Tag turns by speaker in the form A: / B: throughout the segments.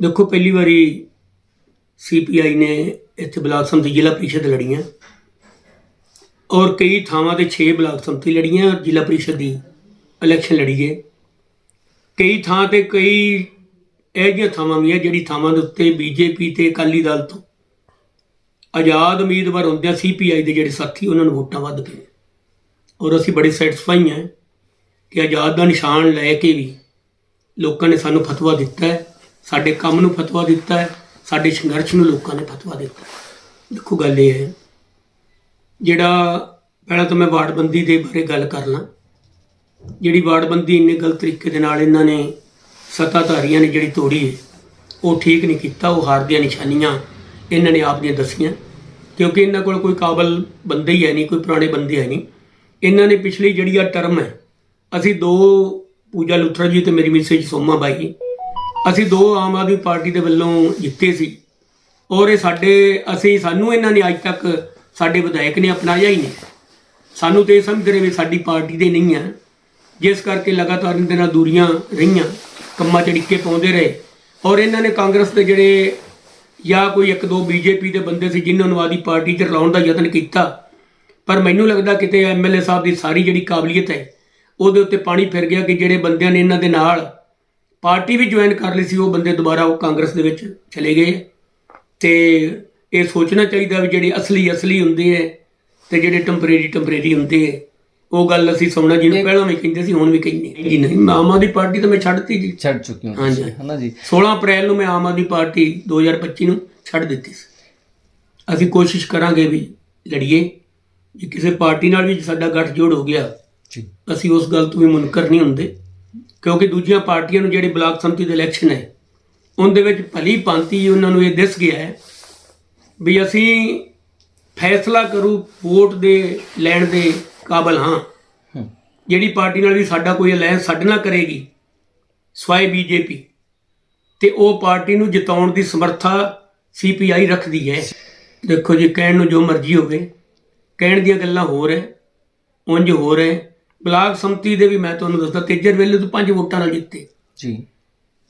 A: ਦੇਖੋ, ਪਹਿਲੀ ਵਾਰੀ ਸੀਪੀਆਈ ਨੇ ਇੱਥੇ ਬਲਾਕ ਸੰਮਤੀ ਜ਼ਿਲ੍ਹਾ ਪ੍ਰੀਸ਼ਦ ਲੜੀਆਂ। ਔਰ ਕਈ ਥਾਵਾਂ ਤੇ 6 ਬਲਾਕ ਸੰਮਤੀ ਲੜੀਆਂ ਔਰ ਜ਼ਿਲ੍ਹਾ ਪ੍ਰੀਸ਼ਦ ਦੀ ਇਲੈਕਸ਼ਨ ਲੜੀ ਹੈ ਕਈ ਥਾਂ ਤੇ ਕਈ ਇਹ ਜਿਹੀਆਂ ਥਾਵਾਂ ਵੀ ਹੈ ਜਿਹੜੀ ਥਾਵਾਂ ਦੇ ਉੱਤੇ ਬੀਜੇਪੀ ਤੇ ਅਕਾਲੀ ਦਲ ਤੋਂ ਆਜ਼ਾਦ ਉਮੀਦਵਾਰ ਹੁੰਦਿਆਂ ਸੀਪੀਆਈ ਦੇ ਜਿਹੜੇ ਸਾਥੀ, ਉਹਨਾਂ ਨੂੰ ਵੋਟਾਂ ਵੱਧ ਪਈਆਂ ਔਰ ਅਸੀਂ ਬੜੇ ਸੈਟੀਸਫਾਈ ਹਾਂ ਕਿ ਆਜ਼ਾਦ ਦਾ ਨਿਸ਼ਾਨ ਲੈ ਕੇ ਵੀ ਲੋਕਾਂ ਨੇ ਸਾਨੂੰ ਫਤਵਾ ਦਿੱਤਾ ਹੈ। ਸਾਡੇ ਕੰਮ ਨੂੰ ਫਤਵਾ ਦਿੱਤਾ ਹੈ, ਸਾਡੇ ਸੰਘਰਸ਼ ਨੂੰ ਲੋਕਾਂ ਨੇ ਫਤਵਾ ਦਿੱਤਾ ਦੇਖੋ ਗੱਲ ਇਹ ਹੈ, ਜਿਹੜਾ ਪਹਿਲਾਂ ਤਾਂ ਮੈਂ ਵਾਰਡਬੰਦੀ ਦੇ ਬਾਰੇ ਗੱਲ ਕਰ ਲਾਂ, ਜਿਹੜੀ ਵਾਰਡਬੰਦੀ ਇੰਨੇ ਗਲਤ ਤਰੀਕੇ ਦੇ ਨਾਲ ਇਹਨਾਂ ਨੇ ਸੱਤਾਧਾਰੀਆਂ ਨੇ ਜਿਹੜੀ ਤੋੜੀ ਹੈ, ਉਹ ਠੀਕ ਨਹੀਂ ਕੀਤਾ, ਉਹ ਹਾਰ ਦੀਆਂ ਨਿਸ਼ਾਨੀਆਂ ਇਹਨਾਂ ਨੇ ਆਪ ਦੀਆਂ ਦੱਸੀਆਂ, ਕਿਉਂਕਿ ਇਹਨਾਂ ਕੋਲ ਕੋਈ ਕਾਬਲ ਬੰਦੇ ਹੀ ਹੈ ਨਹੀਂ, ਕੋਈ ਪੁਰਾਣੇ ਬੰਦੇ ਹੈ ਨਹੀਂ। ਇਹਨਾਂ ਨੇ ਪਿਛਲੀ ਜਿਹੜੀ ਆ ਟਰਮ ਹੈ, ਅਸੀਂ ਦੋ ਪੂਜਾ ਲੁਥਰਾ ਜੀ ਤੇ ਮੇਰੀ ਮਿਸੇਜ ਸੋਮਾ ਬਾਈ ਅਸੀਂ ਦੋ ਆਮ ਆਦਮੀ ਪਾਰਟੀ ਦੇ ਵੱਲੋਂ ਜਿੱਤੇ ਸੀ। ਔਰ ਇਹ ਸਾਡੇ, ਅਸੀਂ, ਸਾਨੂੰ ਇਹਨਾਂ ਨੇ ਅੱਜ ਤੱਕ ਸਾਡੇ ਵਿਧਾਇਕ ਨੇ ਅਪਣਾਇਆ ਹੀ ਨਹੀਂ। ਸਾਨੂੰ ਤੇ ਇਹ ਸਮਝਦੇ ਰਹੇ ਵੀ ਸਾਡੀ ਪਾਰਟੀ ਦੇ ਨਹੀਂ ਆ। ਜਿਸ ਕਰਕੇ ਲਗਾਤਾਰ ਇਹਨਾਂ ਦੇ ਨਾਲ ਦੂਰੀਆਂ ਰਹੀਆਂ, ਕੰਮਾਂ 'ਚ ਡਿੱਕੇ ਪਾਉਂਦੇ ਰਹੇ। ਔਰ ਇਹਨਾਂ ਨੇ ਕਾਂਗਰਸ ਦੇ ਜਿਹੜੇ ਜਾਂ ਕੋਈ ਇੱਕ ਦੋ ਬੀਜੇਪੀ ਦੇ ਬੰਦੇ ਸੀ ਜਿਨ੍ਹਾਂ ਨੂੰ ਆਦੀ ਪਾਰਟੀ 'ਚ ਰਲਾਉਣ ਦਾ ਯਤਨ ਕੀਤਾ। ਪਰ ਮੈਨੂੰ ਲੱਗਦਾ ਕਿਤੇ ਐਮਐਲਏ ਸਾਹਿਬ ਦੀ ਸਾਰੀ ਜਿਹੜੀ ਕਾਬਲੀਅਤ ਹੈ, ਉਹਦੇ ਉੱਤੇ ਪਾਣੀ ਫਿਰ ਗਿਆ ਕਿ ਜਿਹੜੇ ਬੰਦਿਆਂ ਨੇ ਇਹਨਾਂ ਦੇ ਨਾਲ ਪਾਰਟੀ ਵੀ ਜੁਆਇਨ ਕਰ ਲਈ ਸੀ ਉਹ ਬੰਦੇ ਦੁਬਾਰਾ ਉਹ ਕਾਂਗਰਸ ਦੇ ਵਿੱਚ ਚਲੇ ਗਏ। ਤੇ ਇਹ ਸੋਚਣਾ ਚਾਹੀਦਾ ਵੀ ਜਿਹੜੇ ਅਸਲੀ ਅਸਲੀ ਹੁੰਦੇ ਐ ਤੇ ਜਿਹੜੇ ਟੈਂਪਰੇਰੀ ਟੈਂਪਰੇਰੀ ਹੁੰਦੇ ਐ ਉਹ ਗੱਲ ਅਸੀਂ ਸੁਣਨਾ ਜਿਹਨੂੰ ਪਹਿਲਾਂ ਵੀ ਕਹਿੰਦੇ ਸੀ ਹੁਣ ਵੀ ਕਹਿੰਦੇ ਜੀ ਨਹੀਂ ਮੈਂ ਆਮ ਆਦਮੀ ਪਾਰਟੀ ਤਾਂ ਮੈਂ ਛੱਡਤੀ ਜੀ।
B: ਛੱਡ ਚੁੱਕੇ ਹੋ।
A: ਹਾਂਜੀ।
B: ਹਨਾ ਜੀ।
A: 16 ਅਪ੍ਰੈਲ ਨੂੰ ਮੈਂ ਆਮ ਆਦਮੀ ਪਾਰਟੀ 2025 ਨੂੰ ਛੱਡ ਦਿੱਤੀ ਸੀ। ਅਸੀਂ ਕੋਸ਼ਿਸ਼ ਕਰਾਂਗੇ ਵੀ ਲੜੀਏ। ਜੇ ਕਿਸੇ ਪਾਰਟੀ ਨਾਲ ਵੀ ਸਾਡਾ ਗੱਠਜੋੜ ਹੋ ਗਿਆ
B: ਜੀ।
A: ਅਸੀਂ ਉਸ ਗੱਲ ਤੋਂ ਵੀ ਮੁਨਕਰ ਨਹੀਂ ਹੁੰਦੇ। ਕਿਉਂਕਿ ਦੂਜੀਆਂ ਪਾਰਟੀਆਂ ਨੂੰ ਜਿਹੜੇ ਬਲਾਕ ਸੰਮਤੀ ਦੇ ਇਲੈਕਸ਼ਨ ਹੈ ਉਹਦੇ ਵਿੱਚ ਭਲੀ ਭਾਂਤੀ ਉਹਨਾਂ ਨੂੰ ਇਹ ਦਿਸ ਗਿਆ ਹੈ ਵੀ ਅਸੀਂ ਫੈਸਲਾ ਕਰੂ ਵੋਟ ਦੇ ਲੈਣ ਦੇ ਕਾਬਲ ਹਾਂ। ਜਿਹੜੀ ਪਾਰਟੀ ਨਾਲ ਵੀ ਸਾਡਾ ਕੋਈ ਅਲਾਈਅੰਸ ਸਾਡੇ ਨਾਲ ਕਰੇਗੀ ਸਵਾਈ ਬੀਜੇਪੀ। ਤੇ ਉਹ ਪਾਰਟੀ ਨੂੰ ਜਿਤਾਉਣ ਦੀ ਸਮਰੱਥਾ ਸੀਪੀਆਈ ਰੱਖਦੀ ਹੈ। ਦੇਖੋ ਜੀ ਕਹਿਣ ਨੂੰ ਜੋ ਮਰਜ਼ੀ ਹੋਵੇ ਕਹਿਣ ਦੀਆਂ ਗੱਲਾਂ ਹੋਰ ਹੈ ਉਂਝ ਹੋਰ ਹੈ। ਬਲਾਕ ਸੰਮਤੀ ਦੇ ਵੀ ਮੈਂ ਤੁਹਾਨੂੰ ਦੱਸਦਾ ਤੇਜਰ ਵੇਲੇ ਤੋਂ ਪੰਜ ਵੋਟਾਂ ਨਾਲ ਜਿੱਤੇ।
B: ਜੀ।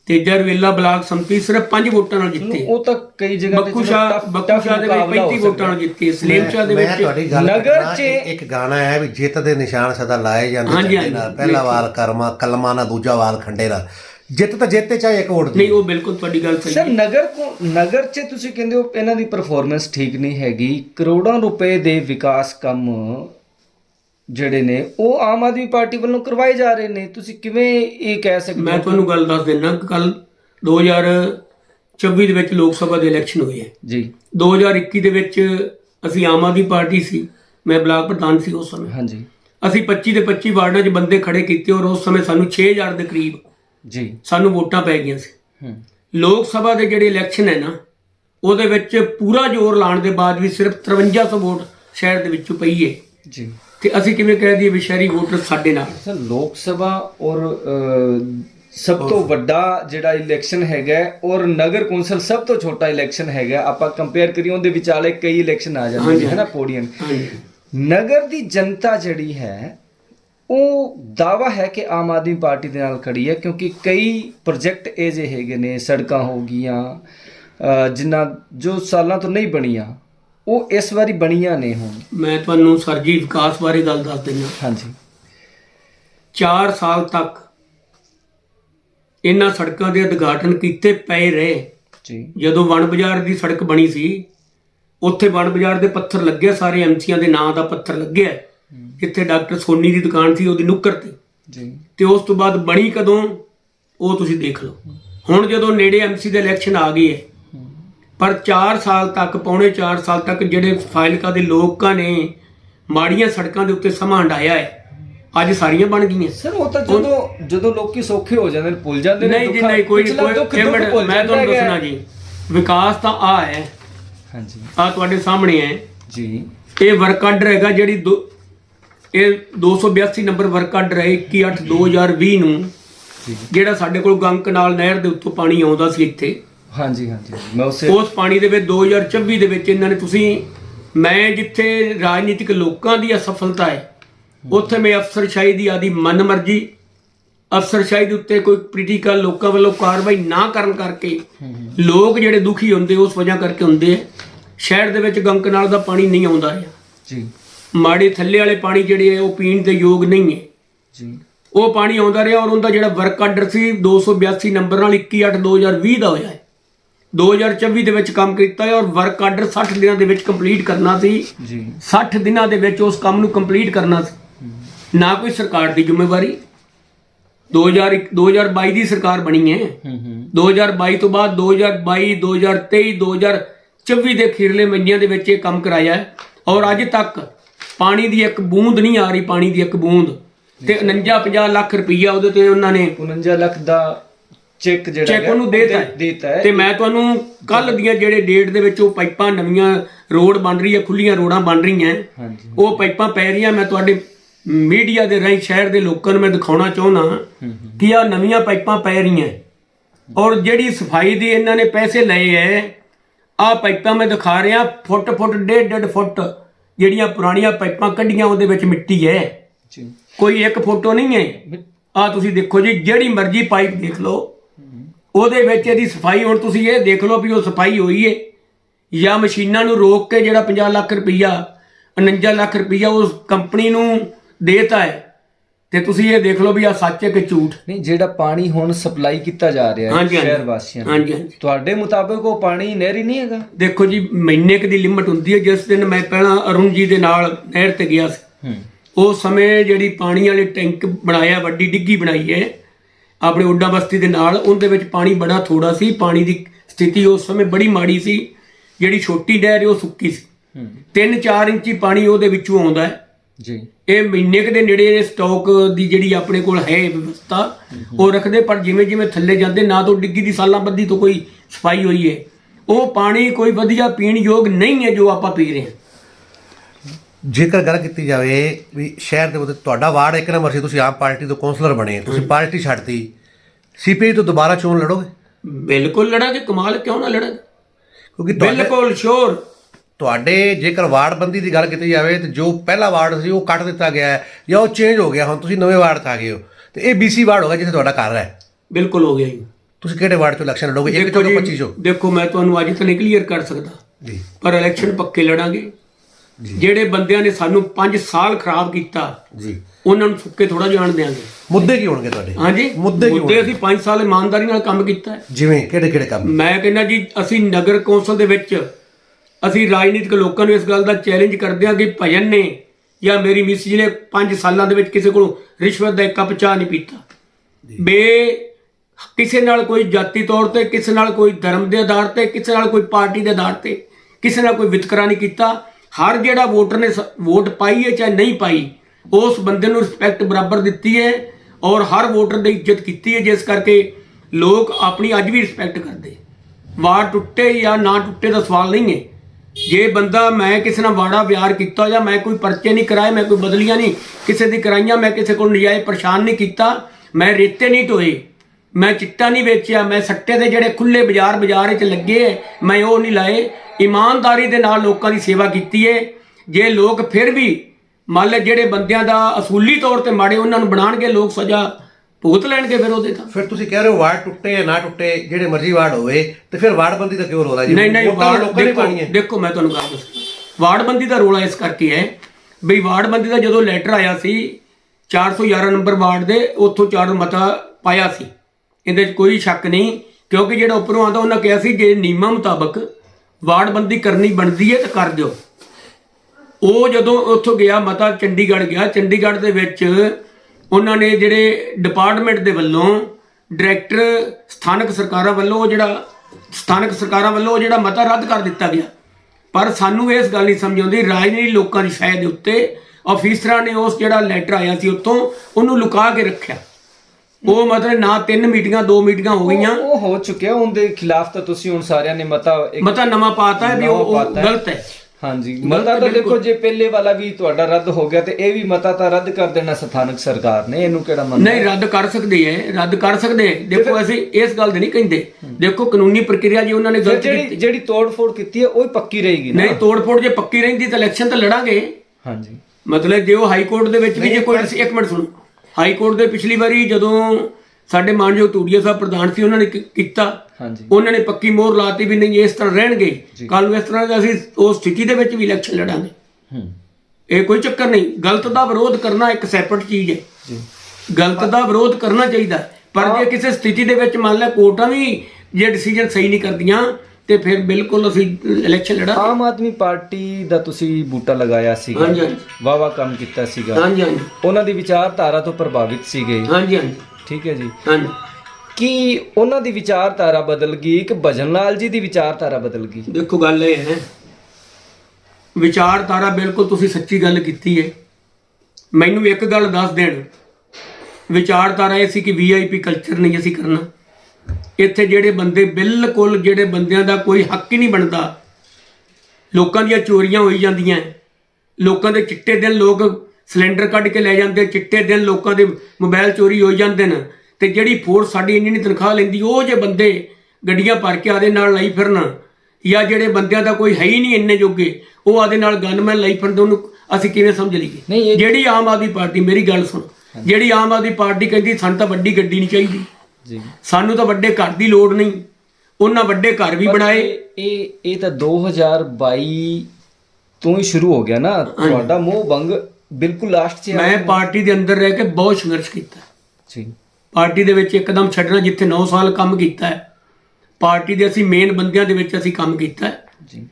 A: ਤੇਜਰ ਵੇਲਾ ਬਲਾਕ ਸੰਮਤੀ ਸਿਰਫ ਪੰਜ ਵੋਟਾਂ ਨਾਲ ਜਿੱਤੇ।
B: ਉਹ ਤਾਂ ਕਈ ਜਗ੍ਹਾ ਤੇ
A: ਬੱਕੂ
B: ਚਲੋ
A: ਸ਼ਾਹ
B: tough-
A: ਬੱਕੂ
B: tough
A: ਸ਼ਾਹ ਦੇ ਵਿੱਚ
B: ਮੁਕਾਬਲਾ ਹੋ
A: 35 ਵੋਟਾਂ ਨਾਲ। ਜਿੱਤੇ ਸਲੀਮ ਸ਼ਾਹ ਦੇ ਵਿੱਚ
B: ਨਗਰ ਚ-
C: ਇੱਕ- ਗਾਣਾ ਹੈ ਵੀ ਜਿੱਤ ਦੇ ਨਿਸ਼ਾਨ ਸਦਾ ਲਾਏ ਜਾਂਦੇ
A: ਹਾਂਜੀ,
C: ਨਾਲ। ਪਹਿਲਾ ਵਾਰ ਕਰਮਾ ਕਲਮਾ ਨਾਲ ਦੂਜਾ ਵਾਰ ਖੰਡੇ ਨਾਲ ਜਿੱਤ ਤਾਂ ਜਿੱਤੇ ਚਾਹੇ ਇੱਕ ਵੋਟ ਦੀ
A: ਨਹੀਂ ਉਹ ਬਿਲਕੁਲ ਤੁਹਾਡੀ ਗੱਲ ਸਹੀ
B: ਸਰ
A: ਹੈ।
B: ਨਗਰ ਕੋ ਨਗਰ 'ਚ ਤੁਸੀਂ ਕਹਿੰਦੇ ਹੋ ਇਹਨਾਂ ਦੀ ਪਰਫਾਰਮੈਂਸ ਠੀਕ ਨਹੀਂ ਹੈਗੀ। ਕਰੋੜਾਂ ਰੁਪਏ ਦੇ ਵਿਕਾਸ ਕੰਮ ਜਿਹੜੇ ਨੇ ਉਹ ਆਮ ਆਦਮੀ ਪਾਰਟੀ ਵੱਲੋਂ ਕਰਵਾਏ ਜਾ ਰਹੇ ਨੇ। ਤੁਸੀਂ ਕਿਵੇਂ ਇਹ ਕਹਿ ਸਕਦੇ
A: ਮੈਂ ਤੁਹਾਨੂੰ ਗੱਲ ਦੱਸ ਦਿੰਦਾ ਕੱਲ 2024 ਦੇ ਵਿੱਚ ਲੋਕ ਸਭਾ ਦੇ ਇਲੈਕਸ਼ਨ ਹੋਏ ਹੈ
B: ਜੀ।
A: 2021 ਦੇ ਵਿੱਚ ਅਸੀਂ ਆਮ ਆਦਮੀ ਪਾਰਟੀ ਸੀ ਮੈਂ ਬਲਾਕ ਪ੍ਰਧਾਨ ਸੀ ਉਸ ਸਮੇਂ।
B: ਹਾਂਜੀ।
A: ਅਸੀਂ 25 ਦੇ 25 ਵਾਰਡਾਂ 'ਚ ਬੰਦੇ ਖੜੇ ਕੀਤੇ ਔਰ ਉਸ ਸਮੇਂ ਸਾਨੂੰ 6000 ਦੇ ਕਰੀਬ
B: ਜੀ।
A: ਸਾਨੂੰ ਵੋਟਾਂ ਪੈ ਗਈਆਂ ਸੀ।
B: ਹੂੰ।
A: ਲੋਕ ਸਭਾ ਦੇ ਜਿਹੜੇ ਇਲੈਕਸ਼ਨ ਹੈ ਨਾ ਉਹਦੇ ਵਿੱਚ ਪੂਰਾ ਜ਼ੋਰ ਲਾਉਣ ਦੇ ਬਾਅਦ ਵੀ ਸਿਰਫ 5300 ਵੋਟ ਸ਼ਹਿਰ ਦੇ ਵਿੱਚੋਂ ਪਈ ਹੈ
B: ਜੀ।
A: ਤੇ ਅਸੀਂ ਕਿਵੇਂ ਕਹਿ ਦਈਏ ਵੀ ਸ਼ਹਿਰੀ ਵੋਟਰ ਸਾਡੇ ਨਾਲ?
B: ਸਰ ਲੋਕ ਸਭਾ ਔਰ ਸਭ ਤੋਂ ਵੱਡਾ ਜਿਹੜਾ ਇਲੈਕਸ਼ਨ ਹੈਗਾ ਔਰ ਨਗਰ ਕੌਂਸਲ ਸਭ ਤੋਂ ਛੋਟਾ ਇਲੈਕਸ਼ਨ ਹੈਗਾ ਆਪਾਂ ਕੰਪੇਅਰ ਕਰੀਏ ਉਹਦੇ ਵਿਚਾਲੇ ਕਈ ਇਲੈਕਸ਼ਨ ਆ ਜਾਂਦੇ। ਨੇ ਹੈ ਨਾ ਪੋਡੀਅਮ। ਨਗਰ ਦੀ ਜਨਤਾ ਜਿਹੜੀ ਹੈ ਉਹ ਦਾਵਾ ਹੈ ਕਿ ਆਮ ਆਦਮੀ ਪਾਰਟੀ ਦੇ ਨਾਲ ਖੜੀ ਹੈ ਕਿਉਂਕਿ ਕਈ ਪ੍ਰੋਜੈਕਟ ਇਹ ਜਿਹੇ ਹੈਗੇ ਨੇ ਸੜਕਾਂ ਹੋ ਗਈਆਂ ਜਿਨ੍ਹਾਂ ਜੋ ਸਾਲਾਂ ਤੋਂ ਨਹੀਂ ਬਣੀਆਂ ਉਹ ਇਸ ਵਾਰੀ ਬਣੀਆਂ ਨੇ ਹੁਣ।
A: ਮੈਂ ਤੁਹਾਨੂੰ ਸਰਜੀ ਵਿਕਾਸ ਬਾਰੇ ਗੱਲ ਦੱਸ ਦਿੰਦਾ।
B: ਹਾਂਜੀ।
A: 4 ਸਾਲ ਤੱਕ ਇਹਨਾਂ ਸੜਕਾਂ ਦੇ ਉਦਘਾਟਨ ਕੀਤੇ ਪਏ ਰਹੇ।
B: ਜੀ।
A: ਜਦੋਂ ਵਣ ਬਾਜ਼ਾਰ ਦੀ ਸੜਕ ਬਣੀ ਸੀ ਉੱਥੇ ਵਣ ਬਾਜ਼ਾਰ ਦੇ ਪੱਥਰ ਲੱਗੇ ਸਾਰੇ ਐਮਸੀਆਂ ਦੇ ਨਾਂ ਦਾ ਪੱਥਰ ਲੱਗਿਆ। ਜਿੱਥੇ ਡਾਕਟਰ ਸੋਨੀ ਦੀ ਦੁਕਾਨ ਸੀ ਉਹਦੀ ਨੁੱਕਰ ਤੇ।
B: ਜੀ।
A: ਤੇ ਉਸ ਤੋਂ ਬਾਅਦ ਬਣੀ ਕਦੋਂ ਉਹ ਤੁਸੀਂ ਦੇਖ ਲਓ। ਹੁਣ ਜਦੋਂ ਨੇੜੇ ਐਮਸੀ ਦੇ ਇਲੈਕਸ਼ਨ ਆ ਗਏ ਹੈ ਪਰ 4 ਸਾਲ ਤੱਕ ਪੌਣੇ 4 ਸਾਲ ਤੱਕ ਜਿਹੜੇ ਫਾਈਲਕਾ ਦੇ ਲੋਕਾਂ ਨੇ ਮਾੜੀਆਂ ਸੜਕਾਂ ਦੇ ਉੱਤੇ ਸਮਾਂ ਹੰਡਾਇਆ ਹੈ ਅੱਜ ਸਾਰੀਆਂ ਬਣ ਗਈਆਂ।
B: ਸਰ ਉਹ ਤਾਂ ਜਦੋਂ ਜਦੋਂ ਲੋਕੀ ਸੌਖੇ ਹੋ ਜਾਂਦੇ ਨੇ ਭੁੱਲ ਜਾਂਦੇ ਨੇ
A: ਨਹੀਂ ਜੀ ਨਹੀਂ ਕੋਈ ਕੋਈ ਮੈਂ ਤੁਹਾਨੂੰ। ਦੱਸਣਾ ਜੀ ਵਿਕਾਸ ਤਾਂ ਆ ਹੈ
B: ਹਾਂਜੀ।
A: ਆ ਤੁਹਾਡੇ ਸਾਹਮਣੇ ਹੈ।
B: ਜੀ।
A: ਇਹ ਵਰਕ ਆਰਡਰ ਹੈਗਾ ਜਿਹੜੀ ਇਹ 282 ਨੰਬਰ ਵਰਕ ਆਰਡਰ ਹੈ 21/8/2020 ਨੂੰ ਜਿਹੜਾ ਸਾਡੇ ਕੋਲ ਗੰਗ ਕਨਾਲ ਨਹਿਰ ਦੇ ਉੱਤੋਂ ਪਾਣੀ ਆਉਂਦਾ ਸੀ ਇੱਥੇ।
B: ਹਾਂਜੀ ਹਾਂਜੀ। ਮੈਂ ਉਸੇ
A: ਉਸ ਪਾਣੀ ਦੇ ਵਿੱਚ 2024 ਦੇ ਵਿੱਚ ਇਹਨਾਂ ਨੇ ਤੁਸੀਂ ਮੈਂ ਜਿੱਥੇ ਰਾਜਨੀਤਿਕ ਲੋਕਾਂ ਦੀ ਅਸਫਲਤਾ ਹੈ ਉੱਥੇ ਮੈਂ ਅਫਸਰਸ਼ਾਹੀ ਦੀ ਆਦੀ ਮਨਮਰਜ਼ੀ ਅਫਸਰਸ਼ਾਹੀ ਦੇ ਉੱਤੇ ਕੋਈ ਪੋਲੀਟੀਕਲ ਲੋਕਾਂ ਵੱਲੋਂ ਕਾਰਵਾਈ ਨਾ ਕਰਨ ਕਰਕੇ ਲੋਕ ਜਿਹੜੇ ਦੁਖੀ ਹੁੰਦੇ ਉਸ ਵਜ੍ਹਾ ਕਰਕੇ ਹੁੰਦੇ ਆ। ਸ਼ਹਿਰ ਦੇ ਵਿੱਚ ਗੰਕ ਨਾਲ ਦਾ ਪਾਣੀ ਨਹੀਂ ਆਉਂਦਾ ਰਿਹਾ।
B: ਜੀ।
A: ਮਾੜੇ ਥੱਲੇ ਵਾਲੇ ਪਾਣੀ ਜਿਹੜੇ ਆ ਉਹ ਪੀਣ ਦੇ ਯੋਗ ਨਹੀਂ ਹੈ।
B: ਜੀ।
A: ਉਹ ਪਾਣੀ ਆਉਂਦਾ ਰਿਹਾ ਔਰ ਉਹਦਾ ਜਿਹੜਾ ਵਰਕ ਆਰਡਰ ਸੀ 282 ਨੰਬਰ ਨਾਲ 21/8/2020 ਦਾ ਹੋਇਆ ਹੈ। 2024 ਦੇ ਵਿੱਚ ਕੰਮ ਕੀਤਾ ਹੈ ਔਰ ਵਰਕ ਆਰਡਰ 60 ਦਿਨਾਂ ਦੇ ਵਿੱਚ ਕੰਪਲੀਟ ਕਰਨਾ ਸੀ।
B: ਜੀ।
A: 60 ਦਿਨਾਂ ਦੇ ਵਿੱਚ ਉਸ ਕੰਮ ਨੂੰ ਕੰਪਲੀਟ ਕਰਨਾ ਸੀ। ਨਾ ਕੋਈ ਸਰਕਾਰ ਦੀ ਜ਼ਿੰਮੇਵਾਰੀ। 2000 2022 ਦੀ ਸਰਕਾਰ ਬਣੀ ਹੈ।
B: ਹੂੰ ਹੂੰ।
A: 2022 ਤੋਂ ਬਾਅਦ 2022 2023 2024 ਦੇ ਅਖੀਰਲੇ ਮਹੀਨਿਆਂ ਦੇ ਵਿੱਚ ਇਹ ਕੰਮ ਕਰਾਇਆ ਹੈ। ਔਰ ਅੱਜ ਤੱਕ ਪਾਣੀ ਦੀ ਇੱਕ ਬੂੰਦ ਨਹੀਂ ਆ ਰਹੀ ਪਾਣੀ ਦੀ ਇੱਕ ਬੂੰਦ। ਤੇ 49 50 ਲੱਖ ਰੁਪਈਆ ਉਹਦੇ ਤੇ ਉਹਨਾਂ ਨੇ
B: 49 ਲੱਖ ਦਾ ਚੈੱਕ ਜਿਹੜਾ
A: ਚੈੱਕ ਉਹਨੂੰ ਦੇਤਾ
B: ਦੇ- ਦੇਤਾ ਹੈ।
A: ਤੇ ਮੈਂ ਤੁਹਾਨੂੰ ਕੱਲ ਦੀਆਂ ਜਿਹੜੇ ਡੇਟ ਦੇ ਵਿੱਚ ਉਹ ਪਾਈਪਾਂ ਨਵੀਆਂ ਰੋਡ ਬਣ ਰਹੀ ਹੈ ਖੁੱਲੀਆਂ ਰੋਡਾਂ ਬਣ ਰਹੀਆਂ ਉਹ ਪਾਈਪਾਂ ਪੈ ਰਹੀਆਂ ਮੈਂ ਤੁਹਾਡੇ ਮੀਡੀਆ ਦੇ ਰਾਹੀਂ ਸ਼ਹਿਰ ਦੇ ਲੋਕਾਂ ਨੂੰ ਮੈਂ ਦਿਖਾਉਣਾ ਚਾਹੁੰਦਾ ਕਿ ਆ ਨਵੀਆਂ ਪਾਈਪਾਂ ਪੈ ਰਹੀਆਂ ਔਰ ਜਿਹੜੀ ਸਫ਼ਾਈ ਦੀ ਇਹਨਾਂ ਨੇ ਪੈਸੇ ਲਏ ਐ ਆ ਪਾਈਪਾਂ ਮੈਂ ਦਿਖਾ ਰਿਹਾ ਫੁੱਟ ਫੁੱਟ ਡੇਢ ਡੇਢ ਫੁੱਟ ਜਿਹੜੀਆਂ ਪੁਰਾਣੀਆਂ ਪਾਈਪਾਂ ਕੱਢੀਆਂ ਉਹਦੇ ਵਿੱਚ ਮਿੱਟੀ ਹੈ। ਕੋਈ ਇੱਕ ਫੋਟੋ ਨਹੀਂ ਹੈ। ਆ ਤੁਸੀਂ ਦੇਖੋ ਜੀ ਜਿਹੜੀ ਮਰਜ਼ੀ ਪਾਈਪ ਦੇਖ ਲਓ। ਉਹਦੇ ਵਿੱਚ ਇਹਦੀ ਸਫ਼ਾਈ ਹੁਣ ਤੁਸੀਂ ਇਹ ਦੇਖ ਲਓ ਵੀ ਉਹ ਸਫ਼ਾਈ ਹੋਈ ਏ। ਜਾਂ ਮਸ਼ੀਨਾਂ ਨੂੰ ਰੋਕ ਕੇ ਜਿਹੜਾ 50 ਲੱਖ ਰੁਪਈਆ 49 ਲੱਖ ਰੁਪਈਆ ਉਸ ਕੰਪਨੀ ਨੂੰ ਦੇਤਾ ਹੈ। ਤੇ ਤੁਸੀਂ ਇਹ ਦੇਖ ਲਓ ਵੀ ਆ ਸੱਚ ਹੈ ਕਿ ਝੂਠ?
B: ਨਹੀਂ ਜਿਹੜਾ ਪਾਣੀ ਹੁਣ ਸਪਲਾਈ ਕੀਤਾ ਜਾ ਰਿਹਾ ਹੈ। ਸ਼ਹਿਰ ਵਾਸੀਆਂ ਨੂੰ।
A: ਹਾਂਜੀ ਹਾਂਜੀ।
B: ਤੁਹਾਡੇ ਮੁਤਾਬਕ ਉਹ ਪਾਣੀ ਨਹਿਰੀ ਨਹੀਂ ਹੈਗਾ?
A: ਦੇਖੋ ਜੀ ਮਹੀਨੇ ਕੁ ਦੀ ਲਿਮਟ ਹੁੰਦੀ ਹੈ। ਜਿਸ ਦਿਨ ਮੈਂ ਪਹਿਲਾਂ ਅਰੁਣ ਜੀ ਦੇ ਨਾਲ ਨਹਿਰ ਤੇ ਗਿਆ ਸੀ
B: ਹੂੰ।
A: ਉਸ ਸਮੇਂ ਜਿਹੜੀ ਪਾਣੀ ਵਾਲੀ ਟੈਂਕ ਬਣਾਇਆ ਵੱਡੀ ਡਿੱਗੀ ਬਣਾਈ ਹੈ ਆਪਣੇ ਉੱਡਾ ਬਸਤੀ ਦੇ ਨਾਲ ਉਹਦੇ ਵਿੱਚ ਪਾਣੀ ਬੜਾ ਥੋੜਾ ਸੀ ਪਾਣੀ ਦੀ ਸਥਿਤੀ ਉਸ ਸਮੇਂ ਬੜੀ ਮਾੜੀ ਸੀ ਜਿਹੜੀ ਛੋਟੀ ਹੈ ਉਹ ਸੁੱਕੀ ਸੀ।
B: ਹੂੰ।
A: 3-4 ਇੰਚੀ ਪਾਣੀ ਉਹਦੇ ਵਿੱਚੋਂ ਆਉਂਦਾ ਹੈ।
B: ਜੀ।
A: ਇਹ ਮਹੀਨੇ ਕੁ ਦੇ ਨੇੜੇ ਸਟਾਕ ਦੀ ਜਿਹੜੀ ਆਪਣੇ ਕੋਲ ਹੈ ਵਿਵਸਥਾ ਉਹ ਰੱਖਦੇ ਪਰ ਜਿਵੇਂ ਜਿਵੇਂ ਥੱਲੇ ਜਾਂਦੇ ਨਾ ਤਾਂ ਡਿੱਗੀ ਦੀ ਸਾਲਾਂ ਬੱਦੀ ਤੋਂ ਕੋਈ ਸਫ਼ਾਈ ਹੋਈ ਹੈ। ਉਹ ਪਾਣੀ ਕੋਈ ਵਧੀਆ ਪੀਣ ਯੋਗ ਨਹੀਂ ਹੈ ਜੋ ਆਪਾਂ ਪੀ ਰਹੇ ਹਾਂ।
C: ਜੇਕਰ ਗੱਲ ਕੀਤੀ ਜਾਵੇ ਵੀ ਸ਼ਹਿਰ ਦੇ ਵਿੱਚ ਤੁਹਾਡਾ ਵਾਰਡ ਇੱਕ ਨੰਬਰ ਸੀ ਤੁਸੀਂ ਆਮ ਪਾਰਟੀ ਤੋਂ ਕੌਂਸਲਰ ਬਣੇ ਤੁਸੀਂ ਪਾਰਟੀ ਛੱਡਤੀ ਸੀਪੀਆਈ ਤੋਂ ਦੁਬਾਰਾ ਚੋਣ ਲੜੋਗੇ?
A: ਬਿਲਕੁਲ ਲੜਾਂਗੇ ਕਮਾਲ ਕਿਉਂ ਨਾ ਲੜਾਂਗੇ?
C: ਕਿਉਂਕਿ
A: ਬਿਲਕੁਲ ਸ਼ੋਰ।
C: ਤੁਹਾਡੇ ਜੇਕਰ ਵਾਰਡਬੰਦੀ ਦੀ ਗੱਲ ਕੀਤੀ ਜਾਵੇ ਤੇ ਜੋ ਪਹਿਲਾ ਵਾਰਡ ਸੀ ਉਹ ਕੱਟ ਦਿੱਤਾ ਗਿਆ ਹੈ ਜਾਂ ਉਹ ਚੇਂਜ ਹੋ ਗਿਆ ਹੁਣ ਤੁਸੀਂ ਨਵੇਂ ਵਾਰਡ 'ਚ ਆ ਗਏ ਹੋ ਤੇ ਇਹ ਬੀਸੀ ਵਾਰਡ ਹੋ ਗਿਆ ਜਿੱਥੇ ਤੁਹਾਡਾ ਘਰ ਹੈ।
A: ਬਿਲਕੁਲ ਹੋ ਗਿਆ ਜੀ।
C: ਤੁਸੀਂ ਕਿਹੜੇ ਵਾਰਡ 'ਚੋਂ ਇਲੈਕਸ਼ਨ ਲੜੋਗੇ? ਇੱਕ
A: ਦੇਖੋ
C: ਚੋਂ
A: ਜੀ,
C: 25 ਚੋਂ।
A: ਦੇਖੋ ਮੈਂ ਤੁਹਾਨੂੰ ਅੱਜ ਤਾਂ ਨਹੀਂ ਕਲੀਅਰ ਕਰ ਸਕਦਾ।
C: ਜੀ।
A: ਪਰ ਇਲੈਕਸ਼ਨ ਪੱਕੇ ਲੜਾਂਗੇ। ਜਿਹੜੇ ਬੰਦਿਆਂ ਨੇ ਸਾਨੂੰ 5 ਸਾਲ ਖਰਾਬ ਕੀਤਾ
C: ਜੀ।
A: ਉਹਨਾਂ ਨੂੰ ਸੁੱਕੇ ਥੋੜਾ ਜਾਣ ਦੇਾਂਗੇ
C: ਮੁੱਦੇ ਕੀ ਹੋਣਗੇ ਤੁਹਾਡੇ?
A: ਹਾਂਜੀ।
C: ਮੁੱਦੇ ਕੀ
A: ਮੁੱਦੇ ਅਸੀਂ 5 ਸਾਲ ਇਮਾਨਦਾਰੀ ਨਾਲ ਕੰਮ ਕੀਤਾ। ਹੈ
C: ਜਿਵੇਂ ਕਿਹੜੇ ਕਿਹੜੇ ਕੰਮ?
A: ਮੈਂ ਕਹਿੰਦਾ ਜੀ ਅਸੀਂ ਨਗਰ ਕੌਂਸਲ ਦੇ ਵਿੱਚ ਅਸੀਂ ਰਾਜਨੀਤਿਕ ਲੋਕਾਂ ਨੂੰ ਇਸ ਗੱਲ ਦਾ ਚੈਲੰਜ ਕਰਦੇ ਹਾਂ ਕਿ ਭਜਨ ਨੇ ਜਾਂ ਮੇਰੀ ਮਿਸਜ ਨੇ 5 ਸਾਲਾਂ ਦੇ ਵਿੱਚ ਕਿਸੇ ਕੋਲੋਂ ਰਿਸ਼ਵਤ ਦਾ ਇੱਕ ਕੱਪ ਚਾਹ ਨਹੀਂ ਪੀਤਾ। ਬੇ ਕਿਸੇ ਨਾਲ ਕੋਈ ਜਾਤੀ ਤੌਰ ਤੇ ਕਿਸੇ ਨਾਲ ਕੋਈ ਧਰਮ ਦੇ ਆਧਾਰ ਤੇ ਕਿਸੇ ਨਾਲ ਕੋਈ ਪਾਰਟੀ ਦੇ ਆਧਾਰ ਤੇ ਕਿਸੇ ਨਾਲ ਕੋਈ ਵਿਤਕਰਾ ਨਹੀਂ ਕੀਤਾ। ਹਰ ਜਿਹੜਾ ਵੋਟਰ ਨੇ ਸ- ਵੋਟ ਪਾਈ ਹੈ ਚਾਹੇ ਨਹੀਂ ਪਾਈ, ਉਸ ਬੰਦੇ ਨੂੰ ਰਿਸਪੈਕਟ ਬਰਾਬਰ ਦਿੱਤੀ ਹੈ ਔਰ ਹਰ ਵੋਟਰ ਦੀ ਇੱਜ਼ਤ ਕੀਤੀ ਹੈ, ਜਿਸ ਕਰਕੇ ਲੋਕ ਆਪਣੀ ਅੱਜ ਵੀ ਰਿਸਪੈਕਟ ਕਰਦੇ। ਵਾਰ ਟੁੱਟੇ ਜਾਂ ਨਾ ਟੁੱਟੇ ਦਾ ਸਵਾਲ ਨਹੀਂ ਹੈ। ਜੇ ਬੰਦਾ, ਮੈਂ ਕਿਸੇ ਨਾਲ ਵਾੜਾ ਵਿਆਰ ਕੀਤਾ ਜਾਂ ਮੈਂ ਕੋਈ ਪਰਚੇ ਨਹੀਂ ਕਰਾਏ, ਮੈਂ ਕੋਈ ਬਦਲੀਆਂ ਨਹੀਂ ਕਿਸੇ ਦੀ ਕਰਾਈਆਂ, ਮੈਂ ਕਿਸੇ ਕੋਲ ਨਜਾਇਜ਼ ਪਰੇਸ਼ਾਨ ਨਹੀਂ ਕੀਤਾ, ਮੈਂ ਰੇਤੇ ਨਹੀਂ ਢੋਏ ਮੈਂ ਚਿੱਟਾ ਨਹੀਂ ਵੇਚਿਆ ਮੈਂ ਸੱਟੇ ਦੇ ਜਿਹੜੇ ਖੁੱਲੇ ਬਾਜ਼ਾਰ ਬਾਜ਼ਾਰ ਵਿੱਚ ਲੱਗੇ ਮੈਂ ਉਹ ਨਹੀਂ ਲਾਏ। ਇਮਾਨਦਾਰੀ ਦੇ ਨਾਲ ਲੋਕਾਂ ਦੀ ਸੇਵਾ ਕੀਤੀ ਹੈ ਜੇ ਲੋਕ ਫਿਰ ਵੀ ਮੰਨ ਲੈ ਜਿਹੜੇ ਬੰਦਿਆਂ ਦਾ ਅਸੂਲੀ ਤੌਰ ਤੇ ਮਾੜੇ ਉਹਨਾਂ ਨੂੰ ਬਣਾਣਗੇ ਲੋਕ ਸਜ਼ਾ ਭੁਗਤ ਲੈਣਗੇ ਫਿਰ ਉਹਦੇ ਤਾਂ।
C: ਫਿਰ ਤੁਸੀਂ ਕਹਿ ਰਹੇ ਹੋ ਵਾਰਡ ਟੁੱਟੇ ਨਾ ਟੁੱਟੇ ਜਿਹੜੇ ਮਰਜ਼ੀ ਵਾਰਡ ਹੋਵੇ ਤੇ ਫਿਰ ਵਾਰਡਬੰਦੀ ਦਾ ਕਿਉਂ ਰੋਲਾ ਜੀ?
A: ਨਹੀਂ ਨਹੀਂ
C: ਲੋਕਾਂ ਨੇ
A: ਦੇਖੋ
C: ਪਾਣੀ ਹੈ।
A: ਦੇਖੋ ਮੈਂ ਤੁਹਾਨੂੰ ਗੱਲ ਦੱਸਦਾ ਵਾਰਡਬੰਦੀ ਦਾ ਰੋਲਾ ਇਸ ਕਰਕੇ ਹੈ ਬਈ ਵਾਰਡਬੰਦੀ ਦਾ ਜਦੋਂ ਲੈਟਰ ਆਇਆ ਸੀ 411 ਨੰਬਰ ਵਾਰਡ ਦੇ ਉੱਥੋਂ ਚਾਰ ਮਤਾ ਪਾਇਆ ਸੀ। ਇਹਦੇ 'ਚ ਕੋਈ ਸ਼ੱਕ ਨਹੀਂ, ਕਿਉਂਕਿ ਜਿਹੜਾ ਉੱਪਰੋਂ ਆਉਂਦਾ, ਉਹਨਾਂ ਕਿਹਾ ਸੀ, ਜੇ ਨਿਯਮਾਂ ਮੁਤਾਬਕ ਵਾਰਡਬੰਦੀ ਕਰਨੀ ਬਣਦੀ ਹੈ, ਤਾਂ ਕਰ ਦਿਓ। ਉਹ ਜਦੋਂ ਉੱਥੋਂ ਗਿਆ, ਮਤਾ ਚੰਡੀਗੜ੍ਹ ਗਿਆ, ਚੰਡੀਗੜ੍ਹ ਦੇ ਵਿੱਚ ਉਹਨਾਂ ਨੇ ਜਿਹੜੇ ਡਿਪਾਰਟਮੈਂਟ ਦੇ ਵੱਲੋਂ ਡਾਇਰੈਕਟਰ ਸਥਾਨਕ ਸਰਕਾਰਾਂ ਵੱਲੋਂ ਉਹ ਜਿਹੜਾ, ਸਥਾਨਕ ਸਰਕਾਰਾਂ ਵੱਲੋਂ ਉਹ ਜਿਹੜਾ ਮਤਾ ਰੱਦ ਕਰ ਦਿੱਤਾ ਗਿਆ। ਪਰ ਸਾਨੂੰ ਇਸ ਗੱਲ ਨਹੀਂ ਸਮਝ ਆਉਂਦੀ, ਰਾਜਨੀਤੀ ਲੋਕਾਂ ਦੀ ਸ਼ਾਇਦ ਦੇ ਉੱਤੇ ਅਫੀਸਰਾਂ ਨੇ ਉਸ ਜਿਹੜਾ ਲੈਟਰ ਆਇਆ ਸੀ ਉੱਥੋਂ, ਉਹਨੂੰ ਲੁਕਾ ਕੇ ਰੱਖਿਆ। ਉਹ ਮਤਲਬ ਨਾ ਤਿੰਨ ਮੀਟਿੰਗਾਂ ਦੋ ਮੀਟਿੰਗਾਂ ਹੋ ਗਈਆਂ।
B: ਉਹ ਹੋ ਚੁੱਕਿਆ ਉਹਦੇ ਖਿਲਾਫ ਤਾਂ ਤੁਸੀਂ ਹੁਣ ਸਾਰਿਆਂ ਨੇ ਮਤਾ ਇੱਕ
A: ਮਤਾ ਨਵਾਂ ਪਾਤਾ ਹੈ ਵੀ ਉਹ ਉਹ
B: ਨਵਾਂ ਪਾਤਾ ਹੈ।
A: ਗਲਤ ਹੈ।
B: ਹਾਂਜੀ। ਮਤਾ ਤਾਂ ਦੇਖੋ ਜੇ ਪਹਿਲੇ ਵਾਲਾ ਵੀ ਤੁਹਾਡਾ ਰੱਦ ਹੋ ਗਿਆ ਤੇ ਇਹ ਵੀ ਮਤਾ ਤਾਂ ਰੱਦ ਕਰ ਦੇਣਾ ਸਥਾਨਕ ਸਰਕਾਰ ਨੇ ਇਹਨੂੰ ਕਿਹੜਾ ਮੰਨਣਾ?
A: ਨਹੀਂ ਰੱਦ ਕਰ ਸਕਦੇ ਹੈ ਰੱਦ ਕਰ ਸਕਦੇ ਹੈ। ਦੇਖੋ ਅਸੀਂ ਇਸ ਗੱਲ ਦੇ ਨਹੀਂ ਕਹਿੰਦੇ। ਦੇਖੋ ਕਾਨੂੰਨੀ ਪ੍ਰਕਿਰਿਆ ਜੀ ਉਹਨਾਂ ਨੇ
B: ਫਿਰ
A: ਗਲਤ
B: ਜਿਹੜੀ
A: ਕੀਤੀ।
B: ਜਿਹੜੀ ਤੋੜਫੋੜ ਕੀਤੀ ਹੈ ਉਹ ਹੀ ਪੱਕੀ ਰਹੇਗੀ ਨਾ।
A: ਨਹੀਂ ਤੋੜਫੋੜ ਜੇ ਪੱਕੀ ਰਹਿੰਦੀ ਤਾਂ ਇਲੈਕਸ਼ਨ ਤਾਂ ਲੜਾਂਗੇ।
B: ਹਾਂਜੀ।
A: ਮਤਲਬ ਜੇ ਉਹ ਹਾਈ ਕੋਰਟ ਦੇ ਵਿੱਚ ਵੀ ਜੇ ਕੋਈ ਇੱਕ ਮਿੰਟ ਸੁਣੋ। ਹਾਈ ਕੋਰਟ ਦੇ ਪਿਛਲੀ ਵਾਰੀ ਜਦੋਂ ਸਾਡੇ ਮਾਨਯੋਗ ਟੂਡੀਆ ਸਾਹਿਬ ਪ੍ਰਧਾਨ ਸੀ ਉਹਨਾਂ ਨੇ ਕੀ- ਕੀਤਾ।
B: ਹਾਂਜੀ।
A: ਉਹਨਾਂ ਨੇ ਪੱਕੀ ਮੋਹਰ ਲਾਤੀ ਵੀ ਨਹੀਂ ਇਸ ਤਰ੍ਹਾਂ ਰਹਿਣਗੇ। ਕੱਲ ਨੂੰ ਇਸ ਤਰ੍ਹਾਂ ਦਾ ਅਸੀਂ ਉਸ ਸਥਿਤੀ ਦੇ ਵਿੱਚ ਵੀ ਇਲੈਕਸ਼ਨ ਲੜਾਂਗੇ।
B: ਹੂੰ।
A: ਇਹ ਕੋਈ ਚੱਕਰ ਨਹੀਂ। ਗਲਤ ਦਾ ਵਿਰੋਧ ਕਰਨਾ ਇੱਕ ਸੈਪਰੇਟ ਚੀਜ਼ ਹੈ।
B: ਜੀ।
A: ਗਲਤ ਦਾ ਵਿਰੋਧ ਕਰਨਾ ਚਾਹੀਦਾ। ਪਰ ਜੇ ਕਿਸੇ ਸਥਿਤੀ ਦੇ ਵਿੱਚ ਮੰਨ ਲੈ ਕੋਰਟਾਂ ਵੀ ਜੇ ਡਿਸੀਜਨ ਸਹੀ ਨਹੀਂ ਕਰਦੀਆਂ ਤੇ ਫਿਰ ਬਿਲਕੁਲ ਅਸੀਂ ਇਲੈਕਸ਼ਨ ਲੜਾਂਗੇ।
B: ਆਮ ਆਦਮੀ ਪਾਰਟੀ ਦਾ ਤੁਸੀਂ ਬੂਟਾ ਲਗਾਇਆ ਸੀਗਾ।
A: ਹਾਂਜੀ ਹਾਂਜੀ।
B: ਵਾਵਾ ਕੰਮ ਕੀਤਾ ਸੀਗਾ।
A: ਹਾਂਜੀ ਹਾਂਜੀ।
B: ਉਹਨਾਂ ਦੀ ਵਿਚਾਰਧਾਰਾ ਤੋਂ ਪ੍ਰਭਾਵਿਤ ਸੀਗੇ।
A: ਹਾਂਜੀ ਹਾਂਜੀ।
B: ਠੀਕ ਹੈ ਜੀ।
A: ਹਾਂਜੀ।
B: ਕੀ ਉਹਨਾਂ ਦੀ ਵਿਚਾਰਧਾਰਾ ਬਦਲ ਗਈ? ਕਿ ਭਜਨ ਲਾਲ ਜੀ ਦੀ ਵਿਚਾਰਧਾਰਾ ਬਦਲ ਗਈ।
A: ਦੇਖੋ ਗੱਲ ਇਹ ਹੈ। ਵਿਚਾਰਧਾਰਾ ਬਿਲਕੁਲ ਤੁਸੀਂ ਸੱਚੀ ਗੱਲ ਕੀਤੀ ਹੈ। ਮੈਨੂੰ ਇੱਕ ਗੱਲ ਦੱਸ ਦੇਣ। ਵਿਚਾਰਧਾਰਾ ਇਹ ਸੀ ਕਿ ਵੀਆਈਪੀ ਕਲਚਰ ਨਹੀਂ ਅਸੀਂ ਕਰਨਾ। ਇੱਥੇ ਜਿਹੜੇ ਬੰਦੇ ਬਿਲਕੁਲ ਜਿਹੜੇ ਬੰਦਿਆਂ ਦਾ ਕੋਈ ਹੱਕ ਹੀ ਨਹੀਂ ਬਣਦਾ। ਲੋਕਾਂ ਦੀਆਂ ਚੋਰੀਆਂ ਹੋਈ ਜਾਂਦੀਆਂ। ਲੋਕਾਂ ਦੇ ਚਿੱਟੇ ਦਿਨ ਲੋਕ ਸਿਲੰਡਰ ਕੱਢ ਕੇ ਲੈ ਜਾਂਦੇ। ਚਿੱਟੇ ਦਿਨ ਲੋਕਾਂ ਦੇ ਮੋਬਾਈਲ ਚੋਰੀ ਹੋਈ ਜਾਂਦੇ ਨੇ। ਤੇ ਜਿਹੜੀ ਫੋਰਸ ਸਾਡੀ ਇੰਨੀ ਨਹੀਂ ਤਨਖਾਹ ਲੈਂਦੀ ਉਹ ਜੇ ਬੰਦੇ ਗੱਡੀਆਂ ਭਰ ਕੇ ਆਦੇ ਨਾਲ ਲਈ ਫਿਰਨ ਜਾਂ ਜਿਹੜੇ ਬੰਦਿਆਂ ਦਾ ਕੋਈ ਹੈ ਹੀ ਨਹੀਂ ਇੰਨੇ ਜੋਗੇ ਉਹ ਆਦੇ ਨਾਲ ਗਨਮੈਨ ਲਈ ਫਿਰਦੇ ਉਹਨੂੰ ਅਸੀਂ ਕਿਵੇਂ ਸਮਝ ਲਈਏ? ਜਿਹੜੀ ਆਮ ਆਦਮੀ ਪਾਰਟੀ ਮੇਰੀ ਗੱਲ ਸੁਣ। ਜਿਹੜੀ ਆਮ ਆਦਮੀ ਪਾਰਟੀ ਕਹਿੰਦੀ ਸਾਨੂੰ ਤਾਂ ਵੱਡੀ ਗੱਡੀ ਨਹੀਂ ਚਾਹੀਦੀ।
B: ਜੀ।
A: ਸਾਨੂੰ ਤਾਂ ਵੱਡੇ ਘਰ ਦੀ ਲੋੜ ਨਹੀਂ ਉਹਨਾਂ ਵੱਡੇ ਘਰ ਵੀ ਬਣਾਏ।
B: ਇਹ ਇਹ ਤਾਂ 2022 ਤੋਂ ਹੀ ਸ਼ੁਰੂ ਹੋ ਗਿਆ ਨਾ। ਤੁਹਾਡਾ ਮੋਹ ਭੰਗ ਬਿਲਕੁਲ ਲਾਸਟ 'ਚ
A: ਮੈਂ ਪਾਰਟੀ ਦੇ ਅੰਦਰ ਰਹਿ ਕੇ ਬਹੁਤ ਸੰਘਰਸ਼ ਕੀਤਾ।
B: ਜੀ।
A: ਪਾਰਟੀ ਦੇ ਵਿੱਚ ਇੱਕਦਮ ਛੱਡਣਾ ਜਿੱਥੇ 9 ਸਾਲ ਕੰਮ ਕੀਤਾ ਹੈ। ਪਾਰਟੀ ਦੇ ਅਸੀਂ ਮੇਨ ਬੰਦਿਆਂ ਦੇ ਵਿੱਚ ਅਸੀਂ ਕੰਮ ਕੀਤਾ ਹੈ।
B: ਜੀ।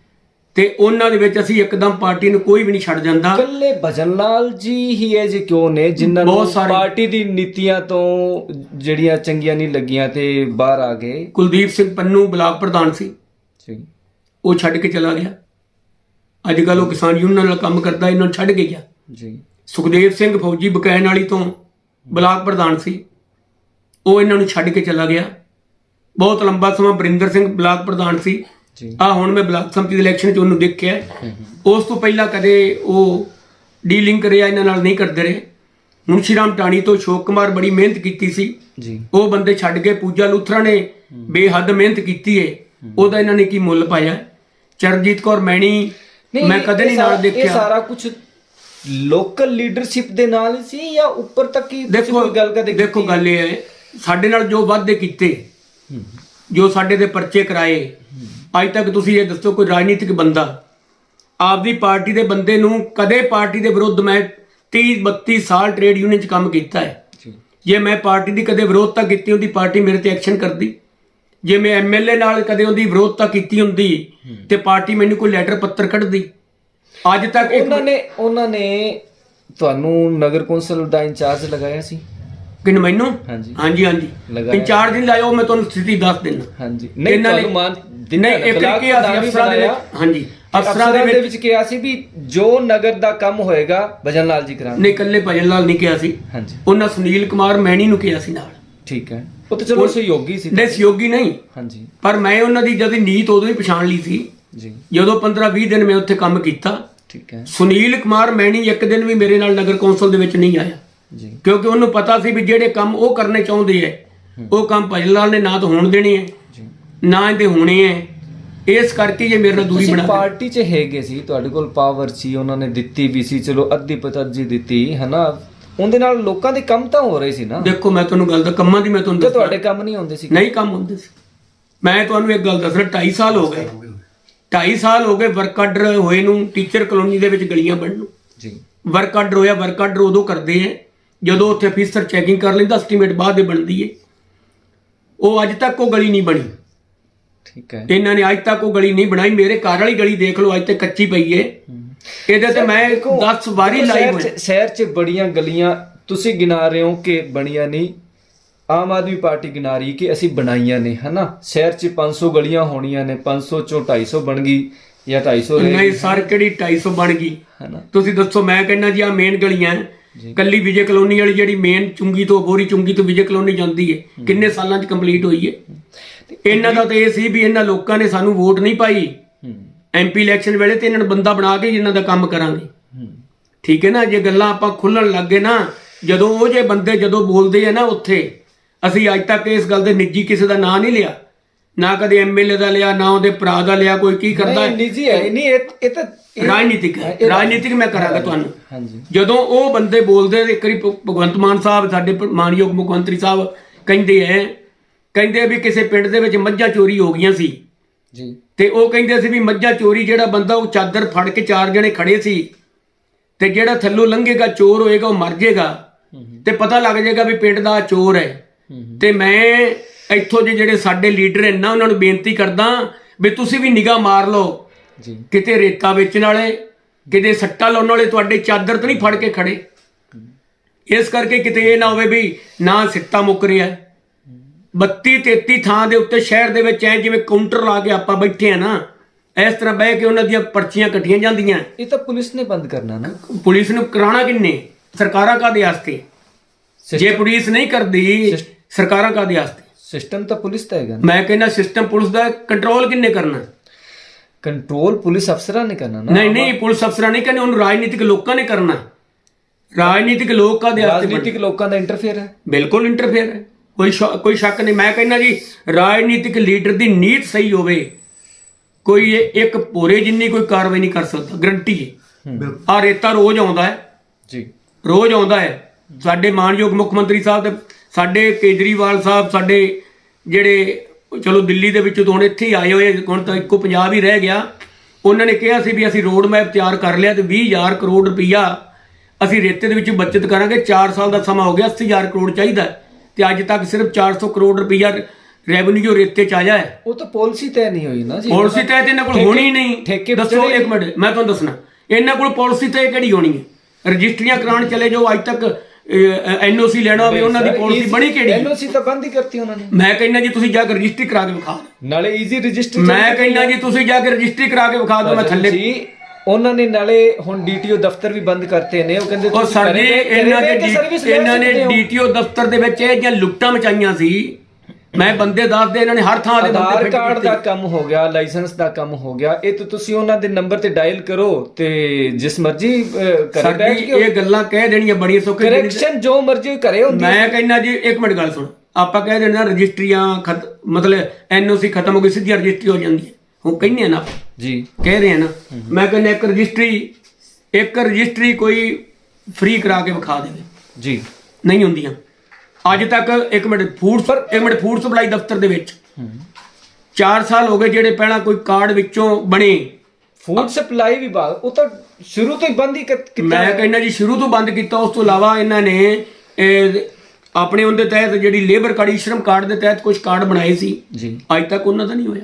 A: ਤੇ ਉਹਨਾਂ ਦੇ ਵਿੱਚ ਅਸੀਂ ਇੱਕਦਮ ਪਾਰਟੀ ਨੂੰ ਕੋਈ ਵੀ ਨਹੀਂ ਛੱਡ ਜਾਂਦਾ।
B: ਕੱਲੇ ਭਜਨ ਲਾਲ ਜੀ ਹੀ ਹੈ ਜੀ ਕਿਉਂ ਨੇ ਜਿਨ੍ਹਾਂ ਨੂੰ
A: ਬਹੁਤ ਸਾਰੇ-
B: ਪਾਰਟੀ ਦੀ ਨੀਤੀਆਂ ਤੋਂ ਜਿਹੜੀਆਂ ਚੰਗੀਆਂ ਨਹੀਂ ਲੱਗੀਆਂ ਤੇ ਬਾਹਰ ਆ ਗਏ?
A: ਕੁਲਦੀਪ ਸਿੰਘ ਪੰਨੂ ਬਲਾਕ ਪ੍ਰਧਾਨ ਸੀ।
B: ਜੀ।
A: ਉਹ ਛੱਡ ਕੇ ਚਲਾ ਗਿਆ। ਅੱਜ ਕੱਲ ਉਹ ਕਿਸਾਨ ਯੂਨੀਅਨ ਨਾਲ ਕੰਮ ਕਰਦਾ ਇਹਨਾਂ ਨੂੰ ਛੱਡ ਕੇ ਗਿਆ।
B: ਜੀ।
A: ਸੁਖਦੇਵ ਸਿੰਘ ਫੌਜੀ ਬਕੈਨ ਵਾਲੀ ਤੋਂ ਬਲਾਕ ਪ੍ਰਧਾਨ ਸੀ। ਉਹ ਇਹਨਾਂ ਨੂੰ ਛੱਡ ਕੇ ਚਲਾ ਗਿਆ। ਬਹੁਤ ਲੰਬਾ ਸਮਾਂ ਬਰਿੰਦਰ ਸਿੰਘ ਬਲਾਕ ਪ੍ਰਧਾਨ ਸੀ। ਆ ਹੁਣ ਮੈਂ ਬਲਾਕ ਸੰਮਤੀ ਦੇ ਇਲੈਕਸ਼ਨ 'ਚ ਉਹਨੂੰ ਦੇਖਿਆ। ਉਸ ਤੋਂ ਪਹਿਲਾਂ ਕਦੇ ਉਹ ਡੀਲਿੰਗ ਕਰਿਆ ਇਹਨਾਂ ਨਾਲ ਨਹੀਂ ਕਰਦੇ ਰਹੇ। ਮੁਨਸ਼ੀ ਰਾਮ ਟਾਣੀ ਤੋਂ ਅਸ਼ੋਕ ਕੁਮਾਰ ਬੜੀ ਮਿਹਨਤ ਕੀਤੀ ਸੀ।
B: ਜੀ।
A: ਉਹ ਬੰਦੇ ਛੱਡ ਕੇ ਪੂਜਾ ਲੂਥਰਾ ਨੇ ਬੇਹੱਦ ਮਿਹਨਤ ਕੀਤੀ ਏ। ਉਹਦਾ ਇਹਨਾਂ ਨੇ ਕੀ ਮੁੱਲ ਪਾਇਆ? ਚਰਨਜੀਤ ਕੌਰ ਮੈਣੀ ਮੈਂ ਕਦੇ ਨਹੀਂ ਨਾਲ
B: ਸਾਰਾ- ਇਹ
A: ਦੇਖਿਆ।
B: ਸਾਰਾ ਕੁਝ ਲੋਕਲ ਲੀਡਰਸ਼ਿਪ ਦੇ ਨਾਲ ਸੀ ਜਾਂ ਉੱਪਰ ਤੱਕ ਹੀ
A: ਦੇਖੋ
B: ਕੋਈ ਗੱਲ ਕਦੇ
A: ਦੇਖੋ ਗੱਲ ਇਹ ਹੈ ਸਾਡੇ ਨਾਲ ਜੋ ਵਾਅਦੇ ਕੀਤੇ ਜੋ ਸਾਡੇ ਦੇ ਪਰਚੇ ਕਰਾਏ ਅੱਜ ਤੱਕ ਤੁਸੀਂ ਇਹ ਦੱਸੋ ਕੋਈ ਰਾਜਨੀਤਿਕ ਬੰਦਾ ਆਪਦੀ ਪਾਰਟੀ ਦੇ ਬੰਦੇ ਨੂੰ ਕਦੇ ਪਾਰਟੀ ਦੇ ਵਿਰੁੱਧ ਮੈਂ 30 32 ਸਾਲ ਟ੍ਰੇਡ ਯੂਨੀਅਨ 'ਚ ਕੰਮ ਕੀਤਾ ਹੈ।
B: ਜੀ।
A: ਮੈਂ ਪਾਰਟੀ ਦੀ ਕਦੇ ਵਿਰੋਧਤਾ ਕੀਤੀ ਹੁੰਦੀ ਪਾਰਟੀ ਮੇਰੇ ਤੇ ਐਕਸ਼ਨ ਕਰਦੀ। ਜੇ ਮੈਂ ਐਮਐਲਏ ਨਾਲ ਕਦੇ ਉਹਦੀ ਵਿਰੋਧਤਾ ਕੀਤੀ ਹੁੰਦੀ ਤੇ ਪਾਰਟੀ ਮੈਨੂੰ ਕੋਈ ਲੈਟਰ ਪੱਤਰ ਕੱਢਦੀ। ਅੱਜ ਤੱਕ
B: ਉਹਨਾਂ ਨੇ ਉਹਨਾਂ ਨੇ ਤੁਹਾਨੂੰ ਨਗਰ ਕੌਂਸਲ ਦਾ ਇੰਚਾਰਜ ਲਗਾਇਆ ਸੀ?
A: ਕਿਨ ਮੈਨੂੰ?
B: ਹਾਂਜੀ।
A: ਹਾਂਜੀ ਹਾਂਜੀ।
B: ਲਗਾਇਆ।
A: ਇੰਚਾਰਜ ਨਹੀਂ ਲਾਇਆ ਉਹ ਮੈਂ ਤੁਹਾਨੂੰ ਸਥਿਤੀ ਦੱਸ ਦਿੰਦਾ।
B: ਹਾਂਜੀ। ਨਹੀਂ
A: ਇਹਨਾਂ ਨੇ-
B: ਤੁਹਾਨੂੰ ਮਾਨ
A: ਨਹੀਂ ਇੱਕ
B: ਖਿਲਾਫ਼
A: ਕੀ ਅਸੀਂ
B: ਪ੍ਰਧਾਨ ਵੀ
A: ਅਫਸਰਾਂ ਦੇ ਹਾਂਜੀ।
B: ਅਫਸਰਾਂ
A: ਦੇ
B: ਵਿੱਚ ਕਿਹਾ ਸੀ ਵੀ ਜੋ ਨਗਰ ਦਾ ਕੰਮ ਹੋਏਗਾ ਭਜਨ ਲਾਲ ਜੀ ਕਰਾਂਗੇ
A: ਨੇ ਇਕੱਲੇ ਭਜਨ ਲਾਲ ਨਹੀਂ ਕਿਹਾ ਸੀ।
B: ਹਾਂਜੀ।
A: ਉਹਨਾਂ ਸੁਨੀਲ ਕੁਮਾਰ ਮੈਣੀ ਨੂੰ ਕਿਹਾ ਸੀ ਨਾਲ।
B: ਠੀਕ ਹੈ। ਉਹ ਤਾਂ ਚਲੋ ਸਹਿਯੋਗੀ ਸੀ।
A: ਨੇ ਸਹਿਯੋਗੀ ਨਹੀਂ।
B: ਹਾਂਜੀ।
A: ਪਰ ਮੈਂ ਉਹਨਾਂ ਦੀ ਜਦ ਨੀਤ ਉਦੋਂ ਹੀ ਪਛਾਣ ਲਈ ਸੀ।
B: ਜੀ।
A: ਜਦੋਂ 15 20 ਦਿਨ ਮੈਂ ਉੱਥੇ ਕੰਮ ਕੀਤਾ।
B: ਠੀਕ ਹੈ।
A: ਸੁਨੀਲ ਕੁਮਾਰ ਮੈਣੀ ਇੱਕ ਦਿਨ ਵੀ ਮੇਰੇ ਨਾਲ ਨਗਰ ਕੌਂਸਲ ਦੇ ਵਿੱਚ ਨਹੀਂ ਆਇਆ।
B: ਜੀ।
A: ਕਿਉਂਕਿ ਉਹਨੂੰ ਪਤਾ ਸੀ ਵੀ ਜਿਹੜੇ ਕੰਮ ਉਹ ਕਰਨੇ ਚਾਹੁੰਦੇ ਐ ਉਹ ਕੰਮ ਭਜਨ ਲਾਲ ਨੇ ਨਾ ਤਾਂ ਹੋਣ ਦੇਣੇ ਐ
B: ਜੀ।
A: ਨਾ ਇਹਦੇ ਹੋਣੇ ਐ। ਇਸ ਕਰਕੇ ਜੇ ਮੇਰੇ ਨਾਲ ਦੂਰੀ ਬਣਾ।
B: ਪਾਰਟੀ 'ਚ ਹੈਗੇ ਸੀ ਤੁਹਾਡੇ ਕੋਲ ਪਾਵਰ ਸੀ ਉਹਨਾਂ ਨੇ ਦਿੱਤੀ ਵੀ ਸੀ ਚਲੋ ਅੱਧੀ ਪਤੱਜੀ ਦਿੱਤੀ ਹਨਾ? ਉਹਦੇ ਨਾਲ ਲੋਕਾਂ ਦੇ ਕੰਮ ਤਾਂ ਹੋ ਰਹੇ ਸੀ ਨਾ।
A: ਦੇਖੋ ਮੈਂ ਤੁਹਾਨੂੰ ਗੱਲ ਦਾ ਕੰਮਾਂ ਦੀ ਮੈਂ ਤੁਹਾਨੂੰ ਦੱਸਾਂ
B: ਤੁਹਾਡੇ ਕੰਮ ਨਹੀਂ ਹੁੰਦੇ ਸੀ।
A: ਨਹੀਂ ਕੰਮ ਹੁੰਦੇ ਸੀ। ਮੈਂ ਤੁਹਾਨੂੰ ਇੱਕ ਗੱਲ ਦੱਸਣਾ 2.5 ਸਾਲ ਹੋ ਗਏ। 2.5 ਸਾਲ ਹੋ ਗਏ ਵਰਕ ਆਰਡਰ ਹੋਏ ਨੂੰ ਟੀਚਰ ਕਲੋਨੀ ਦੇ ਵਿੱਚ ਗਲੀਆਂ ਬਣਨ ਨੂੰ।
B: ਜੀ।
A: ਵਰਕ ਆਰਡਰ ਹੋਇਆ ਵਰਕ ਆਰਡਰ ਉਦੋਂ ਕਰਦੇ ਐ। ਜਦੋਂ ਉੱਥੇ ਅਫੀਸਰ ਚੈਕਿੰਗ ਕਰ ਲੈਂਦਾ ਐਸਟੀਮੇਟ ਬਾਅਦ ਦੇ ਬਣਦੀ ਏ। ਉਹ ਅੱਜ ਤੱਕ ਉਹ ਗਲੀ ਨਹੀਂ ਬਣੀ।
B: ਠੀਕ ਹੈ।
A: ਇਹਨਾਂ ਨੇ ਅੱਜ ਤੱਕ ਉਹ ਗਲੀ ਨਹੀਂ ਬਣਾਈ। ਮੇਰੇ ਘਰ ਵਾਲੀ ਗਲੀ ਦੇਖ ਲਓ ਅੱਜ ਤੇ ਕੱਚੀ ਪਈ ਏ। ਇਹਦੇ ਤੇ ਮੈਂ 10 ਵਾਰੀ ਲਾਈਵ
B: ਸ਼ਹਿਰ 'ਚ ਸ਼ਹਿਰ 'ਚ ਬੜੀਆਂ ਗਲੀਆਂ ਤੁਸੀਂ ਗਿਣਾ ਰਹੇ ਹੋ ਕਿ ਬਣੀਆਂ ਨਹੀਂ। ਆਮ ਆਦਮੀ ਪਾਰਟੀ ਗਿਣਾ ਰਹੀ ਕਿ ਅਸੀਂ ਬਣਾਈਆਂ ਨੇ ਹਨਾ? ਸ਼ਹਿਰ 'ਚ 500 ਗਲੀਆਂ ਹੋਣੀਆਂ ਨੇ 500 ਚੋਂ 250 ਬਣ ਗਈ ਜਾਂ 250 ਰਹਿ
A: ਨਹੀਂ ਸਰ ਕਿਹੜੀ 250 ਬਣ ਗਈ?
B: ਹਨਾ?
A: ਤੁਸੀਂ ਦੱਸੋ ਮੈਂ ਕਹਿੰਦਾ ਜੀ ਆ ਮੇਨ ਗਲੀਆਂ। ਕੱਲੀ ਵਿਜੇ ਕਲੋਨੀ ਵਾਲੀ ਜਿਹੜੀ ਮੇਨ ਚੁੰਗੀ ਤੋਂ ਬੋਰੀ ਚੁੰਗੀ ਤੋਂ ਵਿਜੇ ਕਲੋਨੀ ਜਾਂਦੀ ਏ। ਕਿੰਨੇ ਸਾਲਾਂ 'ਚ ਕੰਪਲੀਟ ਹੋਈ ਏ? ਇਹਨਾਂ ਦਾ ਤਾਂ ਇਹ ਸੀ ਵੀ ਇਹਨਾਂ ਲੋਕਾਂ ਨੇ ਸਾਨੂੰ ਵੋਟ ਨਹੀਂ ਪਾਈ।
B: ਹੂੰ।
A: ਐਮਪੀ ਇਲੈਕਸ਼ਨ ਵੇਲੇ ਤੇ ਇਹਨਾਂ ਨੂੰ ਬੰਦਾ ਬਣਾ ਕੇ ਇਹਨਾਂ ਦਾ ਕੰਮ ਕਰਾਂਗੇ।
B: ਹੂੰ।
A: ਠੀਕ ਹੈ ਨਾ? ਜੇ ਗੱਲਾਂ ਆਪਾਂ ਖੁੱਲਣ ਲੱਗੇ ਨਾ ਜਦੋਂ ਉਹ ਜੇ ਬੰਦੇ ਜਦੋਂ ਬੋਲਦੇ ਆ ਨਾ ਉੱਥੇ ਅਸੀਂ ਅੱਜ ਤੱਕ ਇਸ ਗੱਲ ਦੇ ਨਿੱਜੀ ਕਿਸੇ ਦਾ ਨਾਂ ਨਹੀਂ ਲਿਆ। ਨਾ ਕਦੇ ਐਮਐਲਏ ਦਾ ਲਿਆ ਨਾ ਉਹਦੇ ਭਰਾ ਦਾ ਲਿਆ ਕੋਈ ਕੀ ਕਰਦਾ?
B: ਨਹੀਂ ਨਿੱਜੀ ਹੈ ਨਹੀਂ ਇਹ ਇਹ ਤਾਂ
A: ਰਾਜਨੀਤਿਕ ਹੈ ਰਾਜਨੀਤਿਕ ਮੈਂ ਕਰਾਂਗਾ ਤੁਹਾਨੂੰ।
B: ਹਾਂਜੀ।
A: ਜਦੋਂ ਉਹ ਬੰਦੇ ਬੋਲਦੇ ਇੱਕ ਵਾਰੀ ਭਗਵੰਤ ਮਾਨ ਸਾਹਿਬ ਸਾਡੇ ਮਾਨਯੋਗ ਮੁੱਖ ਮੰਤਰੀ ਸਾਹਿਬ ਕਹਿੰਦੇ ਐ ਕਹਿੰਦੇ ਵੀ ਕਿਸੇ ਪਿੰਡ ਦੇ ਵਿੱਚ ਮੱਝਾਂ ਚੋਰੀ ਹੋ ਗਈਆਂ ਸੀ।
B: ਜੀ।
A: ਤੇ ਉਹ ਕਹਿੰਦੇ ਸੀ ਵੀ ਮੱਝਾਂ ਚੋਰੀ ਜਿਹੜਾ ਬੰਦਾ ਉਹ ਚਾਦਰ ਫੜ ਕੇ ਚਾਰ ਜਣੇ ਖੜੇ ਸੀ ਤੇ ਜਿਹੜਾ ਥੱਲੋਂ ਲੰਘੇਗਾ ਚੋਰ ਹੋਏਗਾ ਉਹ ਮਰ ਜਾਏਗਾ ਤੇ ਪਤਾ ਲੱਗ ਜਾਏਗਾ ਵੀ ਪਿੰਡ ਦਾ ਚੋਰ ਹੈ। ਤੇ ਮੈਂ ਇੱਥੋਂ ਦੇ ਜਿਹੜੇ ਸਾਡੇ ਲੀਡਰ ਹਨ ਨਾ ਉਹਨਾਂ ਨੂੰ ਬੇਨਤੀ ਕਰਦਾ ਵੀ ਤੁਸੀਂ ਵੀ ਨਿਗਾਹ ਮਾਰ ਲਓ।
B: ਜੀ।
A: ਕਿਤੇ ਰੇਤਾ ਵੇਚਣ ਵਾਲੇ ਕਿਤੇ ਸੱਟਾ ਲਾਉਣ ਵਾਲੇ ਤੁਹਾਡੇ ਚਾਦਰ ਤਾਂ ਨਹੀਂ ਫੜ ਕੇ ਖੜੇ। ਇਸ ਕਰਕੇ ਕਿਤੇ ਇਹ ਨਾ ਹੋਵੇ ਵੀ ਨਾ ਸਿੱਟਾ ਮੁੱਕ ਰਿਹਾ। 32 33 ਥਾਂ ਦੇ ਉੱਤੇ ਸ਼ਹਿਰ ਦੇ ਵਿੱਚ ਐ ਜਿਵੇਂ ਕਾਊਂਟਰ ਲਾ ਕੇ ਆਪਾਂ ਬੈਠੇ ਆ ਨਾ ਇਸ ਤਰ੍ਹਾਂ ਬਹਿ ਕੇ ਉਹਨਾਂ ਦੀਆਂ ਪਰਚੀਆਂ ਕੱਟੀਆਂ ਜਾਂਦੀਆਂ।
B: ਇਹ ਤਾਂ ਪੁਲਿਸ ਨੇ ਬੰਦ ਕਰਨਾ ਨਾ।
A: ਪੁਲਿਸ ਨੂੰ ਕਰਾਉਣਾ ਕਿੰਨੇ? ਸਰਕਾਰਾਂ ਕਾਦੇ ਵਾਸਤੇ? ਜੇ ਪੁਲਿਸ ਨਹੀਂ ਕਰਦੀ ਸਰਕਾਰਾਂ ਕਾਦੇ ਵਾਸਤੇ?
B: ਸਿਸਟਮ ਤਾਂ ਪੁਲਿਸ ਦਾ ਹੈਗਾ ਨਾ।
A: ਮੈਂ ਕਹਿੰਦਾ ਸਿਸਟਮ ਪੁਲਿਸ ਦਾ ਕੰਟਰੋਲ ਕਿੰਨੇ ਕਰਨਾ?
B: ਕੰਟਰੋਲ ਪੁਲਿਸ ਅਫਸਰਾਂ ਨੇ ਕਰਨਾ ਨਾ।
A: ਨਹੀਂ ਨਹੀਂ ਪੁਲਿਸ ਅਫਸਰਾਂ ਨਹੀਂ ਕਹਿੰਦੇ ਉਹਨੂੰ ਰਾਜਨੀਤਿਕ ਲੋਕਾਂ ਨੇ ਕਰਨਾ। ਰਾਜਨੀਤਿਕ ਲੋਕ ਕਾਦੇ ਵਾਸਤੇ
B: ਰਾਜਨੀਤਿਕ ਲੋਕਾਂ ਦਾ ਇੰਟਰਫੇਅਰ ਹੈ।
A: ਬਿਲਕੁਲ ਇੰਟਰਫੇਅਰ ਹੈ। ਕੋਈ ਕੋਈ ਸ਼ੱਕ ਨਹੀਂ। ਮੈਂ ਕਹਿੰਦਾ ਜੀ ਰਾਜਨੀਤਿਕ ਲੀਡਰ ਦੀ ਨੀਤ ਸਹੀ ਹੋਵੇ ਕੋਈ ਇਹ ਇੱਕ ਪੂਰੇ ਜਿੰਨੀ ਕੋਈ ਕਾਰਵਾਈ ਨਹੀਂ ਕਰ ਸਕਦਾ ਗਰੰਟੀ ਹੈ। ਆ ਰੇਤਾ ਰੋਜ਼ ਆਉਂਦਾ ਹੈ।
B: ਜੀ।
A: ਰੋਜ਼ ਆਉਂਦਾ ਹੈ। ਸਾਡੇ ਮਾਨਯੋਗ ਮੁੱਖ ਮੰਤਰੀ ਸਾਹਿਬ ਤੇ ਸਾਡੇ ਕੇਜਰੀਵਾਲ ਸਾਹਿਬ ਸਾਡੇ ਜਿਹੜੇ ਚਲੋ ਦਿੱਲੀ ਦੇ ਵਿੱਚ ਤੋਂ ਹੁਣ ਇੱਥੇ ਆਏ ਹੋਏ ਹੁਣ ਤਾਂ ਇੱਕੋ ਪੰਜਾਬ ਹੀ ਰਹਿ ਗਿਆ। ਉਹਨਾਂ ਨੇ ਕਿਹਾ ਸੀ ਵੀ ਅਸੀਂ ਰੋਡ ਮੈਪ ਤਿਆਰ ਕਰ ਲਿਆ ਤੇ 20000 ਕਰੋੜ ਰੁਪਈਆ ਅਸੀਂ ਰੇਤੇ ਦੇ ਵਿੱਚ ਬਚਤ ਕਰਾਂਗੇ। 4 ਸਾਲ ਦਾ ਸਮਾਂ ਹੋ ਗਿਆ 80000 ਕਰੋੜ ਚਾਹੀਦਾ। ਤੇ ਅੱਜ ਤੱਕ ਸਿਰਫ 400 ਕਰੋੜ ਰੁਪਈਆ ਰੈਵਨਿਊ ਰੇਤੇ ਚ ਆਇਆ ਹੈ।
B: ਉਹ ਤਾਂ ਪਾਲਿਸੀ ਤੈਅ ਨਹੀਂ ਹੋਈ ਨਾ ਜੀ।
A: ਪਾਲਿਸੀ ਤੈਅ ਤੇ ਇਹਨਾਂ ਕੋਲ ਹੋਣੀ ਨਹੀਂ।
B: ਠੇਕੇ
A: ਦੱਸੋ ਇੱਕ ਮਿੰਟ ਮੈਂ ਤੁਹਾਨੂੰ ਦੱਸਣਾ। ਇਹਨਾਂ ਕੋਲ ਪਾਲਿਸੀ ਤੈਅ ਕਿਹੜੀ ਹੋਣੀ ਹੈ? ਰਜਿਸਟਰੀਆਂ ਕਰਾਉਣ ਚਲੇ ਜਾਓ ਅੱਜ ਤੱਕ ਐਨਓਸੀ ਲੈਣਾ ਹੋਵੇ ਉਹਨਾਂ ਦੀ ਪਾਲਿਸੀ ਬਣੀ ਕਿਹੜੀ?
B: ਐਨਓਸੀ ਤਾਂ ਬੰਦ ਹੀ ਕਰਤੀ ਉਹਨਾਂ ਨੇ
A: ਮੈਂ ਕਹਿੰਦਾ ਜੀ ਤੁਸੀਂ ਜਾ ਕੇ ਰਜਿਸਟਰੀ ਕਰਾ ਕੇ ਵਿਖਾ ਦਿਓ
B: ਨਾਲੇ ਈਜ਼ੀ ਰਜਿਸਟਰ
A: ਮੈਂ ਕਹਿੰਦਾ ਜੀ ਤੁਸੀਂ ਜਾ ਕੇ ਰਜਿਸਟਰੀ ਕਰਾ ਕੇ ਵਿਖਾ ਦਿਓ ਮੈਂ ਥੱਲੇ
B: ਜੀ ਉਹਨਾਂ ਨੇ ਨਾਲੇ ਹੁਣ ਡੀਟੀਓ ਦਫ਼ਤਰ ਵੀ ਬੰਦ ਕਰਤੇ ਨੇ ਉਹ ਕਹਿੰਦੇ
A: ਉਹ ਸਾਡੇ ਇਹਨਾਂ ਨੇ ਇਹਨਾਂ ਨੇ। ਡੀਟੀਓ ਦਫ਼ਤਰ ਦੇ ਵਿੱਚ ਇਹ ਜਾਂ ਲੁੱਟਾਂ ਮਚਾਈਆਂ ਸੀ ਮੈਂ ਬੰਦੇ ਦੱਸਦੇ ਇਹਨਾਂ ਨੇ ਹਰ ਥਾਂ ਦੇ ਬੰਦੇ
B: ਆਧਾਰ
A: ਫਿੱਟ
B: ਕਾਰਡ
A: ਕੀਤੇ।
B: ਦਾ ਕੰਮ ਹੋ ਗਿਆ ਲਾਇਸੈਂਸ ਦਾ ਕੰਮ ਹੋ ਗਿਆ ਇਹ ਤਾਂ ਤੁਸੀਂ ਉਹਨਾਂ ਦੇ ਨੰਬਰ ਤੇ ਡਾਇਲ ਕਰੋ ਤੇ ਜਿਸ ਮਰਜ਼ੀ ਅਹ, ਘਰੇ ਬੈਠ
A: ਸਾਡੀ
B: ਕੇ
A: ਇਹ ਗੱਲਾਂ ਕਹਿ ਦੇਣੀਆਂ ਬੜੀਆਂ ਸੌਖੀਆਂ
B: ਕਰੈਕਸ਼ਨ ਜੋ ਮਰਜ਼ੀ ਕਰੇ ਹੁੰਦੀ ਹੈ।
A: ਮੈਂ ਕਹਿੰਦਾ ਜੀ ਇੱਕ ਮਿੰਟ ਗੱਲ ਸੁਣ। ਆਪਾਂ ਕਹਿ ਨਾ ਰਜਿਸਟਰੀਆਂ ਖਤ ਮਤਲਬ ਐਨਓਸੀ ਖਤਮ ਹੋ ਗਈ ਸਿੱਧੀ ਰਜਿਸਟਰੀ ਹੋ ਜਾਂਦੀ ਹੈ। ਹੁਣ ਕਹਿੰਦੇ ਆ ਨਾ ਆਪਾਂ,
B: ਜੀ।
A: ਕਹਿ ਰਹੇ ਆ ਨਾ। ਮੈਂ ਕਹਿੰਦਾ ਇੱਕ ਰਜਿਸਟਰੀ ਇੱਕ ਰਜਿਸਟਰੀ ਕੋਈ ਫ੍ਰੀ ਕਰਾ ਕੇ ਵਿਖਾ ਦੇਵੇ।
B: ਜੀ।
A: ਨਹੀਂ ਹੁੰਦੀਆਂ। ਅੱਜ ਤੱਕ ਇੱਕ ਮਿੰਟ ਫੂਡ ਪਰ ਇੱਕ ਮਿੰਟ ਫੂਡ ਸਪਲਾਈ ਦਫ਼ਤਰ ਦੇ ਵਿੱਚ 4 ਸਾਲ ਹੋ ਗਏ ਜਿਹੜੇ ਪਹਿਲਾਂ ਕੋਈ ਕਾਰਡ ਵਿੱਚੋਂ ਬਣੇ।
B: ਫੂਡ ਸਪਲਾਈ ਵਿਭਾਗ ਉਹ ਤਾਂ ਸ਼ੁਰੂ ਤੋਂ ਹੀ ਬੰਦ ਹੀ ਕੀਤਾ
A: ਮੈਂ ਕਹਿੰਦਾ ਜੀ ਸ਼ੁਰੂ ਤੋਂ ਬੰਦ ਕੀਤਾ ਉਸ ਤੋਂ ਇਲਾਵਾ ਇਹਨਾਂ ਨੇ ਆਪਣੇ ਉਹਦੇ ਤਹਿਤ ਜਿਹੜੀ ਲੇਬਰ ਕਾਰਡ ਸ਼ਰਮ ਕਾਰਡ ਦੇ ਤਹਿਤ ਕੁਝ ਕਾਰਡ ਬਣਾਏ ਸੀ।
B: ਜੀ।
A: ਅੱਜ ਤੱਕ ਉਹਨਾਂ ਦਾ ਨਹੀਂ ਹੋਇਆ।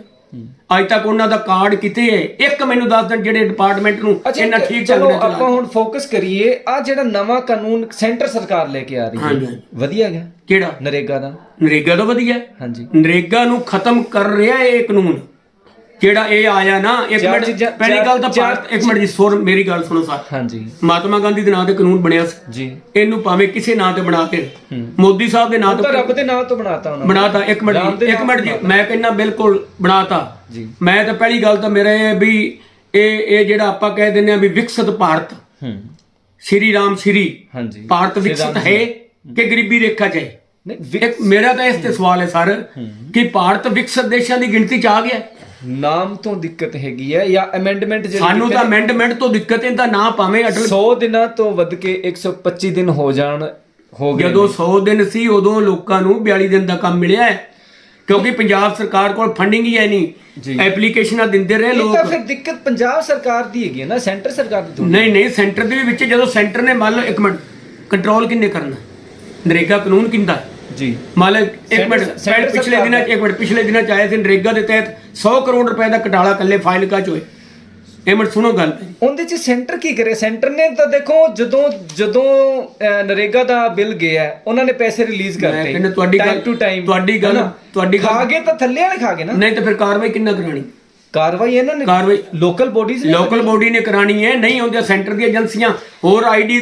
A: ਅੱਜ ਤੱਕ ਉਹਨਾਂ ਦਾ ਕਾਰਡ ਕਿਤੇ ਹੈ? ਇੱਕ ਮੈਨੂੰ ਦੱਸ ਦੇਣ ਜਿਹੜੇ ਡਿਪਾਰਟਮੈਂਟ ਨੂੰ ਇਹਨਾਂ ਠੀਕ ਚੱਲ
B: ਚਲੋ
A: ਰਿਹਾ
B: ਆਪਾਂ ਹੁਣ ਫੋਕਸ ਕਰੀਏ ਆ ਜਿਹੜਾ ਨਵਾਂ ਕਾਨੂੰਨ ਸੈਂਟਰ ਸਰਕਾਰ ਲੈ ਕੇ ਆ ਰਹੀ ਹੈ
A: ਹਾਂਜੀ।
B: ਵਧੀਆ ਗਿਆ
A: ਕਿਹੜਾ?
B: ਨਰੇਗਾ ਦਾ।
A: ਨਰੇਗਾ ਤਾਂ ਵਧੀਆ? ਹੈ।
B: ਹਾਂਜੀ।
A: ਨਰੇਗਾ ਨੂੰ ਖਤਮ ਕਰ ਰਿਹਾ ਇਹ ਕਾਨੂੰਨ। ਜਿਹੜਾ ਇਹ ਆਇਆ ਨਾ ਇੱਕ
B: ਚਾਰ
A: ਮਿੰਟ
B: ਚੀਜ਼ਾਂ-
A: ਪਹਿਲੀ ਗੱਲ ਤਾਂ
B: ਚਾਰ-
A: ਭਾਰਤ ਇੱਕ ਮਿੰਟ ਜੀ ਸੁਰ ਮੇਰੀ ਗੱਲ ਸੁਣੋ ਸਰ।
B: ਹਾਂਜੀ।
A: ਮਹਾਤਮਾ ਗਾਂਧੀ ਦੇ ਨਾਂ ਤੇ ਕਾਨੂੰਨ ਬਣਿਆ ਸੀ।
B: ਜੀ।
A: ਇਹਨੂੰ ਭਾਵੇਂ ਕਿਸੇ ਨਾਂ ਤੇ ਬਣਾ ਕੇ ਮੋਦੀ ਸਾਹਿਬ ਦੇ ਨਾਂ
B: ਉਹ ਤਾਂ
A: ਤੇ
B: ਰੱਬ ਦੇ ਨਾਮ ਤੋਂ ਬਣਾਤਾ ਉਹਨਾਂ ਨੇ।
A: ਬਣਾਤਾ ਇੱਕ ਮਿੰਟ
B: ਰਾਮ ਦੇ
A: ਜੀ, ਇੱਕ
B: ਨਾਮ
A: ਮਿੰਟ ਜੀ
B: ਬਣਾਤਾ।
A: ਮੈਂ ਕਹਿੰਦਾ ਬਿਲਕੁਲ ਬਣਾਤਾ।
B: ਜੀ।
A: ਮੈਂ ਤਾਂ ਪਹਿਲੀ ਗੱਲ ਤਾਂ ਮੇਰਾ ਇਹ ਵੀ ਇਹ ਇਹ ਜਿਹੜਾ ਆਪਾਂ ਕਹਿ ਦਿੰਦੇ ਆ ਵੀ ਵਿਕਸਿਤ ਭਾਰਤ
B: ਹੂੰ।
A: ਸ਼੍ਰੀ ਰਾਮ ਸ਼੍ਰੀ
B: ਹਾਂਜੀ।
A: ਭਾਰਤ ਵਿਕਸਿਤ ਹੈ ਕਿ ਗਰੀਬੀ ਰੇਖਾ 'ਚ ਹੈ?
B: ਨਹੀਂ ਵਿ-
A: ਇੱਕ ਮੇਰਾ ਤਾਂ ਇਸ ਤੇ ਸਵਾਲ ਹੈ ਸਰ ਕਿ ਭਾਰਤ ਵਿਕਸਿਤ ਦੇਸ਼ਾਂ ਦੀ ਗਿਣਤੀ 'ਚ ਆ ਗਿਆ ਹੈ?
B: ਨਾਮ ਤੋਂ ਦਿੱਕਤ ਹੈਗੀ ਹੈ ਜਾਂ ਅਮੈਂਡਮੈਂਟ ਜਿਹੜੀ
A: ਸਾਨੂੰ ਤਾਂ ਅਮੈਂਡਮੈਂਟ ਤੋਂ ਦਿੱਕਤ ਹੈ ਤਾਂ ਨਾ ਭਾਵੇਂ ਅਟਲ
B: 100 ਦਿਨਾਂ ਤੋਂ ਵੱਧ ਕੇ 125 ਦਿਨ ਹੋ ਜਾਣ ਹੋ ਗਏ
A: ਜਦੋਂ 100 ਦਿਨ ਸੀ ਉਦੋਂ ਲੋਕਾਂ ਨੂੰ 42 ਦਿਨ ਦਾ ਕੰਮ ਮਿਲਿਆ ਹੈ ਕਿਉਂਕਿ ਪੰਜਾਬ ਸਰਕਾਰ ਕੋਲ ਫੰਡਿੰਗ ਹੀ ਹੈ। ਨਹੀਂ ਐਪਲੀਕੇਸ਼ਨਾਂ ਦਿੰਦੇ ਰਹੇ
B: ਇਹ
A: ਲੋਕ
B: ਤਾਂ ਫਿਰ ਦਿੱਕਤ ਪੰਜਾਬ ਸਰਕਾਰ ਦੀ ਹੈਗੀ ਹੈ ਨਾ ਸੈਂਟਰ ਸਰਕਾਰ ਦੀ।
A: ਨਹੀਂ ਨਹੀਂ ਸੈਂਟਰ ਦੇ ਵਿੱਚ ਜਦੋਂ ਸੈਂਟਰ ਨੇ ਮੰਨ ਲਓ ਇੱਕ ਮਿੰਟ ਕੰਟਰੋਲ ਕਿੰਨੇ ਕਰਨਾ ਨਰੇਗਾ ਕਾਨੂੰਨ ਕਿੰਦਾ?
B: ਜੀ।
A: ਮੰਨ ਲਓ ਇੱਕ
B: ਸੈਂਟਰ-
A: ਮਿੰਟ
B: ਸੈਂਟਰ
A: ਪਹਿਲੇ ਪਿਛਲੇ
B: ਸਰਕਾਰ
A: ਦਿਨਾਂ 'ਚ ਇੱਕ ਮਿੰਟ ਪਿਛਲੇ ਦਿਨਾਂ 'ਚ ਆਏ ਸੀ ਨਰੇਗਾ ਦੇ ਤਹਿਤ 100 ਕਰੋੜ ਰੁਪਏ ਦਾ ਘਟਾਲਾ ਕੱਲੇ ਫਾਈਲ ਕਾ ਚ ਹੋਏ? ਇਹ ਮਿੰਟ ਸੁਣੋ ਗੱਲ। ਮੇਰੀ।
B: ਉਹਦੇ ਚ ਸੈਂਟਰ ਕੀ ਕਰੇ ਸੈਂਟਰ ਨੇ ਤਾਂ ਦੇਖੋ ਜਦੋਂ ਨਰੇਗਾ ਦਾ ਬਿੱਲ ਗਿਆ ਉਹਨਾਂ ਨੇ ਪੈਸੇ ਰਿਲੀਜ਼ ਕਰਤੇ।
A: ਮੈਂ ਕਹਿੰਦਾ ਤੁਹਾਡੀ ਗੱਲ-
B: ਟੂ ਟਾਈਮ
A: ਤੁਹਾਡੀ ਗੱਲ- ਤੁਹਾਡੀ ਗੱਲ-
B: ਖਾ ਗਏ ਤਾਂ ਥੱਲੇ ਵਾਲੇ ਖਾ ਗਏ ਨਾ।
A: ਨਹੀਂ ਤਾਂ ਫਿਰ ਕਾਰਵਾਈ ਕਿੰਨਾ ਕਰਾਣੀ?
B: ਕਾਰਵਾਈ ਇਹਨਾਂ ਨੇ
A: ਕਾਰਵਾਈ
B: ਲੋਕਲ ਬੋਡੀਜ਼
A: ਲੋਕਲ ਬੋਡੀ ਨੇ ਕਰਾਣੀ ਹੈ ਨਹੀਂ ਹੁੰਦੀਆਂ ਸੈਂਟਰ ਦੀਆਂ ਏਜੰਸੀਆਂ ਹੋਰ ਆਈਡੀ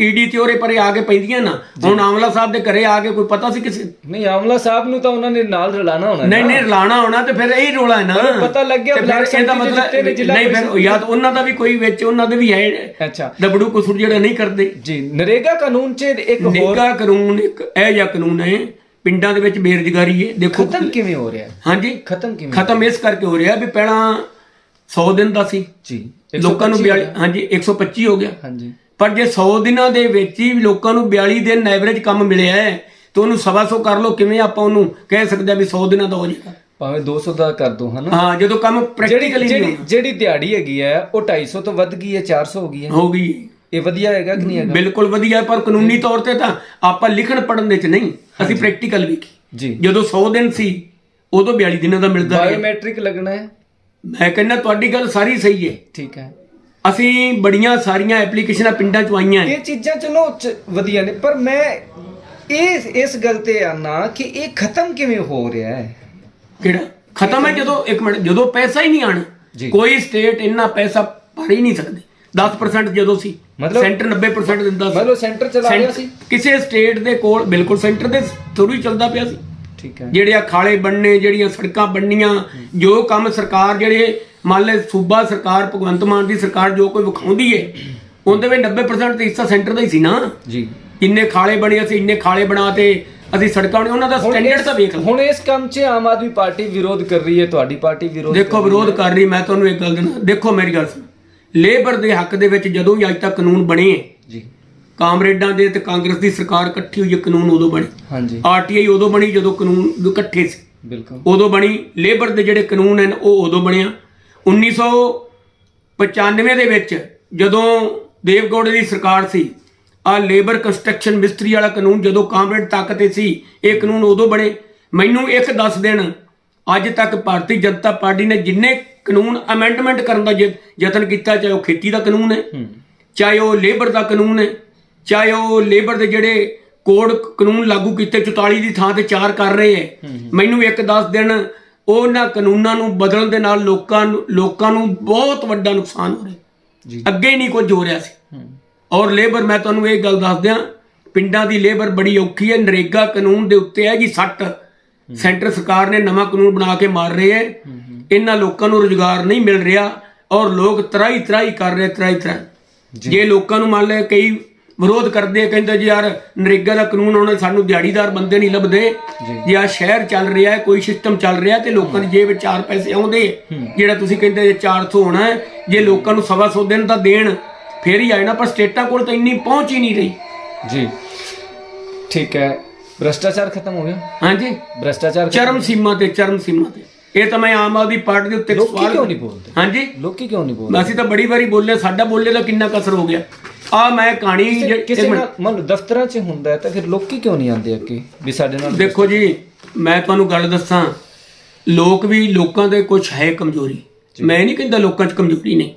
A: ਈਡੀ ਤੇ ਉਹਰੇ ਪਰੇ ਆ ਕੇ ਪੈਂਦੀਆਂ ਨਾ। ਹੁਣ ਆਮਲਾ ਸਾਹਿਬ ਦੇ ਘਰੇ ਆ ਕੇ ਕੋਈ ਪਤਾ ਸੀ ਕਿਸੇ
B: ਨਹੀਂ ਆਮਲਾ ਸਾਹਿਬ ਨੂੰ ਤਾਂ ਉਹਨਾਂ ਨੇ ਨਾਲ ਰਲਾਣਾ ਹੋਣਾ
A: ਨਹੀਂ ਨਹੀਂ ਰਲਾਣਾ ਹੋਣਾ ਤੇ ਫਿਰ ਇਹੀ ਰੋਲਾ ਹੈ ਨਾ।
B: ਪਤਾ ਲੱਗ ਗਿਆ ਬਲਾਕ ਨੇ
A: ਮਤਲਬ ਨਹੀਂ ਫਿਰ ਯਾਦ ਉਹਨਾਂ ਦਾ ਵੀ ਕੋਈ ਵਿੱਚ ਉਹਨਾਂ ਦੇ ਵੀ ਹੈ।
B: ਅੱਛਾ।
A: ਦਬੜੂ ਕਸੂਰ ਜਿਹੜਾ ਨਹੀਂ ਕਰਦੇ।
B: ਜੀ ਨਰੇਗਾ ਕਾਨੂੰਨ 'ਚ ਇੱਕ ਹੋਰ
A: ਨਿੱਘਾ ਕਾਨੂੰਨ ਇੱਕ ਇਹ ਜਿਹਾ ਕਾਨੂੰਨ ਹੈ ਪਿੰਡਾਂ ਦੇ ਵਿੱਚ ਬੇਰੁਜ਼ਗਾਰੀ ਹੈ। ਦੇਖੋ
B: ਖਤਮ ਕਿਵੇਂ ਹੋ ਰਿਹਾ?
A: ਹਾਂਜੀ।
B: ਖਤਮ ਕਿਵੇਂ
A: ਖਤਮ ਇਸ ਕਰਕੇ ਹੋ ਰਿਹਾ ਵੀ ਪਹਿਲਾਂ 100 ਦਿਨ ਦਾ ਸੀ।
B: ਜੀ
A: ਲੋਕਾਂ ਨੂੰ
B: 125
A: 42 ਹਾਂਜੀ 125 ਹੋ ਗਿਆ।
B: ਹਾਂਜੀ।
A: ਪਰ ਜੇ 100 ਦਿਨਾਂ ਦੇ ਵਿੱਚ ਹੀ ਲੋਕਾਂ ਨੂੰ 42 ਦਿਨ ਐਵਰੇਜ ਕੰਮ ਮਿਲਿਆ ਹੈ ਤੇ ਉਹਨੂੰ ਸਵਾ ਸੌ ਕਰ ਲਓ ਕਿਵੇਂ ਆਪਾਂ ਉਹਨੂੰ ਕਹਿ ਸਕਦੇ ਆ ਵੀ 100 ਦਿਨਾਂ ਦਾ ਹੋ ਜਾਏਗਾ?
B: ਭਾਵੇਂ 200 ਦਾ ਕਰ ਦੋ ਹਨਾ?
A: ਹਾਂ ਜਦੋਂ ਕੰਮ ਪ੍ਰੈਕਟੀਕਲੀ
B: ਜਿਹੜੀ ਜਿਹੜੀ ਦਿਹਾੜੀ ਹੈਗੀ ਹੈ ਉਹ 250 ਤੋਂ ਵੱਧ ਗਈ ਹੈ 400 ਹੋ ਗਈ ਹੈ।
A: ਹੋ ਗਈ
B: ਇਹ ਵਧੀਆ ਹੈਗਾ ਕਿ ਨਹੀਂ ਹੈਗਾ?
A: ਬਿਲਕੁਲ ਵਧੀਆ ਪਰ ਕਾਨੂੰਨੀ ਤੌਰ ਤੇ ਤਾਂ ਆਪਾਂ ਲਿਖਣ ਪੜਨ ਦੇ ਚ ਨਹੀਂ। ਅਸੀਂ ਪ੍ਰੈਕਟੀਕਲ ਵੇਖੀ।
B: ਜੀ।
A: ਜਦੋਂ 100 ਦਿਨ ਸੀ ਉਦੋਂ 42 ਦਿਨਾਂ ਦਾ ਮਿਲਦਾ ਹੈ
B: ਬਾਇਓਮੈਟ੍ਰਿਕ ਲੱਗਣਾ ਹੈ।
A: ਮੈਂ ਕਹਿੰਦਾ ਤੁਹਾਡੀ ਗੱਲ ਸਾਰੀ ਸਹੀ ਹੈ।
B: ਠੀਕ ਹੈ।
A: ਅਸੀਂ ਬੜੀਆਂ ਸਾਰੀਆਂ ਐਪਲੀਕੇਸ਼ਨਾਂ ਪਿੰਡਾਂ ਚ ਆਈਆਂ।
B: ਇਹ ਚੀਜ਼ਾਂ ਚਲੋ ਵਧੀਆ ਨੇ ਪਰ ਮੈਂ ਇਹ ਇਸ ਗੱਲ ਤੇ ਆਨਾ ਕਿ ਇਹ ਖਤਮ ਕਿਵੇਂ ਹੋ ਰਿਹਾ ਹੈ?
A: ਕਿਹੜਾ? ਖਤਮ ਹੈ ਜਦੋਂ ਇੱਕ ਮਿੰਟ ਜਦੋਂ ਪੈਸਾ ਹੀ ਨਹੀਂ ਆਣਾ। ਕੋਈ ਸਟੇਟ ਇੰਨਾ ਪੈਸਾ ਭਰ ਹੀ ਨਹੀਂ ਸਕਦੀ। 10% ਜਦੋਂ ਸੀ
B: ਮਤਲਬ-
A: ਸੈਂਟਰ 90% ਦਿੰਦਾ ਸੀ।
B: ਮਤਲਬ ਸੈਂਟਰ ਚਲਾ ਰਿਹਾ ਸੀ?
A: ਕਿਸੇ ਸਟੇਟ ਦੇ ਕੋਲ ਬਿਲਕੁਲ ਸੈਂਟਰ ਦੇ ਥਰੂ ਹੀ ਚੱਲਦਾ ਪਿਆ ਸੀ।
B: ਠੀਕ ਹੈ।
A: ਜਿਹੜੇ ਆ ਖਾਲੇ ਬਣਨੇ ਜਿਹੜੀਆਂ ਸੜਕਾਂ ਬਣਨੀਆਂ ਜੋ ਕੰਮ ਸਰਕਾਰ ਜਿਹੜੇ ਮੰਨ ਲੈ ਸੂਬਾ ਸਰਕਾਰ ਭਗਵੰਤ ਮਾਨ ਦੀ ਸਰਕਾਰ ਜੋ ਕੋਈ ਵਿਖਾਉਂਦੀ ਏ ਉਹਦੇ ਵਿੱਚ 90% ਤੇ ਹਿੱਸਾ ਸੈਂਟਰ ਦਾ ਹੀ ਸੀ ਨਾ।
B: ਜੀ।
A: ਇੰਨੇ ਖਾਲੇ ਬਣੇ ਅਸੀਂ ਇੰਨੇ ਖਾਲੇ ਬਣਾ ਤੇ ਅਸੀਂ ਸੜਕਾਂ ਬਣੇ ਉਹਨਾਂ ਦਾ ਸਟੈਂਡਰਡ ਤਾਂ ਵੇਖ ਲਓ
B: ਹੁਣ ਇਸ ਕੰਮ 'ਚ ਆਮ ਆਦਮੀ ਪਾਰਟੀ ਵਿਰੋਧ ਕਰ ਰਹੀ ਹੈ ਤੁਹਾਡੀ ਪਾਰਟੀ ਵਿਰੋਧ
A: ਦੇਖੋ ਵਿਰੋਧ ਕਰ ਰਹੀ ਮੈਂ ਤੁਹਾਨੂੰ ਇੱਕ ਗੱਲ ਦੇਣਾ ਦੇਖੋ ਮੇਰੀ ਗੱਲ ਸੁਣ। ਲੇਬਰ ਦੇ ਹੱਕ ਦੇ ਵਿੱਚ ਜਦੋਂ ਵੀ ਅੱਜ ਤੱਕ ਕਾਨੂੰਨ ਬਣੇ ਹੈ,
B: ਜੀ।
A: ਕਾਮਰੇਡਾਂ ਦੇ ਤੇ ਕਾਂਗਰਸ ਦੀ ਸਰਕਾਰ ਇਕੱਠੀ ਹੋਈ ਹੈ ਕਾਨੂੰਨ ਉਦੋਂ ਬਣੇ।
B: ਹਾਂਜੀ।
A: ਆਰਟੀਆਈ ਉਦੋਂ ਬਣੀ ਜਦੋਂ ਕਾਨੂੰਨ ਇਕੱਠੇ ਸੀ।
B: ਬਿਲਕੁਲ।
A: ਉਦੋਂ ਬਣੀ ਲੇਬਰ ਦੇ ਜਿਹੜੇ ਕਾਨੂੰਨ ਹਨ ਉਹ ਉਦੋਂ ਬਣਿਆ। 1995 ਦੇ ਵਿੱਚ ਜਦੋਂ ਦੇਵਗੌੜੇ ਦੀ ਸਰਕਾਰ ਸੀ ਆ ਲੇਬਰ ਕੰਸਟਰਕਸ਼ਨ ਮਿਸਤਰੀ ਵਾਲਾ ਕਾਨੂੰਨ ਜਦੋਂ ਕਾਮਰੇਡ ਤੱਕ ਤੇ ਸੀ ਇਹ ਕਾਨੂੰਨ ਉਦੋਂ ਬਣੇ। ਮੈਨੂੰ ਇੱਕ ਦੱਸ ਦੇਣ ਅੱਜ ਤੱਕ ਭਾਰਤੀ ਜਨਤਾ ਪਾਰਟੀ ਨੇ ਜਿੰਨੇ ਕਾਨੂੰਨ ਅਮੈਂਡਮੈਂਟ ਕਰਨ ਦਾ ਯਤਨ ਕੀਤਾ ਚਾਹੇ ਉਹ ਖੇਤੀ ਦਾ ਕਾਨੂੰਨ ਹੈ ਚਾਹੇ ਉਹ ਲੇਬਰ ਦਾ ਕਾਨੂੰਨ ਹੈ ਚਾਹੇ ਉਹ ਲੇਬਰ ਦੇ ਜਿਹੜੇ ਕੋਡ ਕਾਨੂੰਨ ਲਾਗੂ ਕੀਤੇ 44 ਦੀ ਥਾਂ ਤੇ 4 ਕਰ ਰਹੇ ਹੈ ਮੈਨੂੰ ਇੱਕ ਦੱਸ ਦਿਨ ਉਹਨਾਂ ਕਾਨੂੰਨਾਂ ਨੂੰ ਬਦਲਣ ਦੇ ਨਾਲ ਲੋਕਾਂ ਨੂੰ ਲੋਕਾਂ ਨੂੰ ਬਹੁਤ ਵੱਡਾ ਨੁਕਸਾਨ ਹੋ ਰਿਹਾ
B: ਜੀ।
A: ਅੱਗੇ ਹੀ ਨਹੀਂ ਕੁਝ ਹੋ ਰਿਹਾ ਸੀ। ਔਰ ਲੇਬਰ ਮੈਂ ਤੁਹਾਨੂੰ ਇਹ ਗੱਲ ਦੱਸ ਦਿਆਂ ਪਿੰਡਾਂ ਦੀ ਲੇਬਰ ਬੜੀ ਔਖੀ ਹੈ ਨਰੇਗਾ ਕਾਨੂੰਨ ਦੇ ਉੱਤੇ ਹੈ ਜੀ ਸੱਟ। ਸੈਂਟਰ ਸਰਕਾਰ ਨੇ ਨਵਾਂ ਕਾਨੂੰਨ ਬਣਾ ਕੇ ਮਾਰ ਰਹੇ ਹੈ। ਇਹਨਾਂ ਲੋਕਾਂ ਨੂੰ ਰੁਜ਼ਗਾਰ ਨਹੀਂ ਮਿਲ ਰਿਹਾ ਔਰ ਲੋਕ ਤਰਾਈ ਤਰਾਈ ਕਰ ਰਹੇ ਤਰਾਈ ਤਰਾਈ। ਜੇ। ਲੋਕਾਂ ਨੂੰ ਮੰਨ ਲੈ ਕਈ ਵਿਰੋਧ ਕਰਦੇ ਆ, ਕਹਿੰਦੇ ਜੀ ਯਾਰ ਨਰੇਗਾ ਦਾ ਕਾਨੂੰਨ ਆਉਣਾ ਸਾਨੂੰ ਦਿਹਾੜੀਦਾਰ ਬੰਦੇ ਨਹੀਂ ਲੱਭਦੇ। ਜੇ। ਆ ਸ਼ਹਿਰ ਚੱਲ ਰਿਹਾ ਹੈ ਕੋਈ ਸਿਸਟਮ ਚੱਲ ਰਿਹਾ ਤੇ ਲੋਕਾਂ ਦੀ ਜੇਬ ਵਿੱਚ 4 ਪੈਸੇ ਆਉਂਦੇ। ਜਿਹੜਾ ਤੁਸੀਂ ਕਹਿੰਦੇ ਜੇ 400 ਹੋਣਾ ਜੇ ਲੋਕਾਂ ਨੂੰ ਸਵਾ ਸੌ ਦਿਨ ਤਾਂ ਦੇਣ ਫੇਰ ਹੀ ਨਾ ਪਰ ਸਟੇਟਾਂ ਕੋਲ ਤਾਂ ਇੰਨੀ ਪਹੁੰਚ ਹੀ ਨਹੀਂ ਰਹੀ।
B: ਜੀ। ਠੀਕ ਹੈ। ਭ੍ਰਸ਼ਟਾਚਾਰ ਖਤਮ ਹੋ ਗਿਆ?
A: ਹਾਂਜੀ।
B: ਭ੍ਰਸ਼ਟਾਚਾਰ
A: ਚਰਮ ਸੀਮਾ ਤੇ ਚਰਮ ਸੀਮਾ ਤੇ। ਇਹ ਤਾਂ ਮੈਂ ਆਮ ਆਦਮੀ ਪਾਰਟੀ ਦੇ ਉੱਤੇ ਇੱਕ
B: ਲੋਕੀ
A: ਸਵਾਲ
B: ਕਿਉਂ ਨਹੀਂ ਬੋਲਦੇ?
A: ਹਾਂਜੀ?
B: ਲੋਕੀ ਕਿਉਂ ਨਹੀਂ ਬੋਲਦੇ?
A: ਅਸੀਂ ਤਾਂ ਬੜੀ ਵਾਰੀ ਬੋਲੇ ਸਾਡਾ ਬੋਲੇ ਦਾ ਕਿੰਨਾ ਕਸਰ ਹੋ ਗਿਆ। ਆ ਮੈਂ ਕਹਾਣੀ
B: ਕਿਸੇ-। ਨਾਲ ਮੰਨ ਲਓ ਦਫ਼ਤਰਾਂ 'ਚ ਹੁੰਦਾ ਹੈ ਤਾਂ ਫਿਰ ਲੋਕੀ ਕਿਉਂ ਨਹੀਂ ਆਉਂਦੇ ਅੱਗੇ? ਵੀ ਸਾਡੇ ਨਾਲ
A: ਦੇਖੋ ਜੀ ਮੈਂ ਤੁਹਾਨੂੰ ਗੱਲ ਦੱਸਾਂ। ਲੋਕ ਵੀ ਲੋਕਾਂ ਦੇ ਕੁਝ ਹੈ ਕਮਜ਼ੋਰੀ। ਮੈਂ ਨਹੀਂ ਕਹਿੰਦਾ ਲੋਕਾਂ 'ਚ ਕਮਜ਼ੋਰੀ ਨਹੀਂ।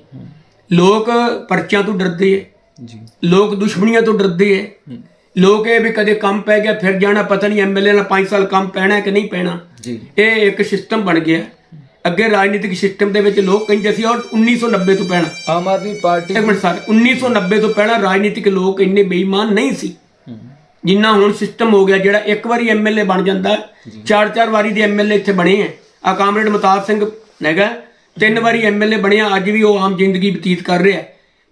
A: ਲੋਕ ਪਰਚਿਆਂ ਤੋਂ ਡਰਦੇ ਐ।
B: ਜੀ।
A: ਲੋਕ ਦੁਸ਼ਮਣੀਆਂ ਤੋਂ ਡਰਦੇ ਐ। ਲੋਕ ਇਹ ਵੀ ਕਦੇ ਕੰਮ ਪੈ ਗਿਆ ਫਿਰ ਜਾਣਾ ਪਤਾ ਨਹੀਂ ਐਮਐਲਏ ਨਾਲ 5 ਸਾਲ ਕੰਮ ਪੈਣਾ ਹੈ ਕਿ ਨਹੀਂ ਪੈਣਾ।
B: ਜੀ।
A: ਇਹ ਇੱਕ ਸਿਸਟਮ ਬਣ ਗਿਆ। ਅੱਗੇ ਰਾਜਨੀਤਿਕ ਸਿਸਟਮ ਦੇ ਵਿੱਚ ਲੋਕ ਕਹਿੰਦੇ ਸੀ ਔਰ 1990 ਤੋਂ ਪਹਿਲਾਂ।
B: ਆਮ ਆਦਮੀ ਪਾਰਟੀ
A: ਇੱਕ ਮਿੰਟ ਸਰ 1990 ਤੋਂ ਪਹਿਲਾਂ ਰਾਜਨੀਤਿਕ ਲੋਕ ਇੰਨੇ ਬੇਈਮਾਨ ਨਹੀਂ ਸੀ। ਜਿੰਨਾ ਹੁਣ ਸਿਸਟਮ ਹੋ ਗਿਆ ਜਿਹੜਾ ਇੱਕ ਵਾਰੀ ਐਮਐਲਏ ਬਣ ਜਾਂਦਾ ਚਾਰ ਚਾਰ ਵਾਰੀ ਦੇ ਐਮਐਲਏ ਇੱਥੇ ਬਣੇ ਆ। ਆ ਕਾਮਰੇਡ ਮਤਾਬ ਸਿੰਘ ਹੈਗਾ ਤਿੰਨ ਵਾਰੀ ਐਮਐਲਏ ਬਣਿਆ ਅੱਜ ਵੀ ਉਹ ਆਮ ਜ਼ਿੰਦਗੀ ਬਤੀਤ ਕਰ ਰਿਹਾ।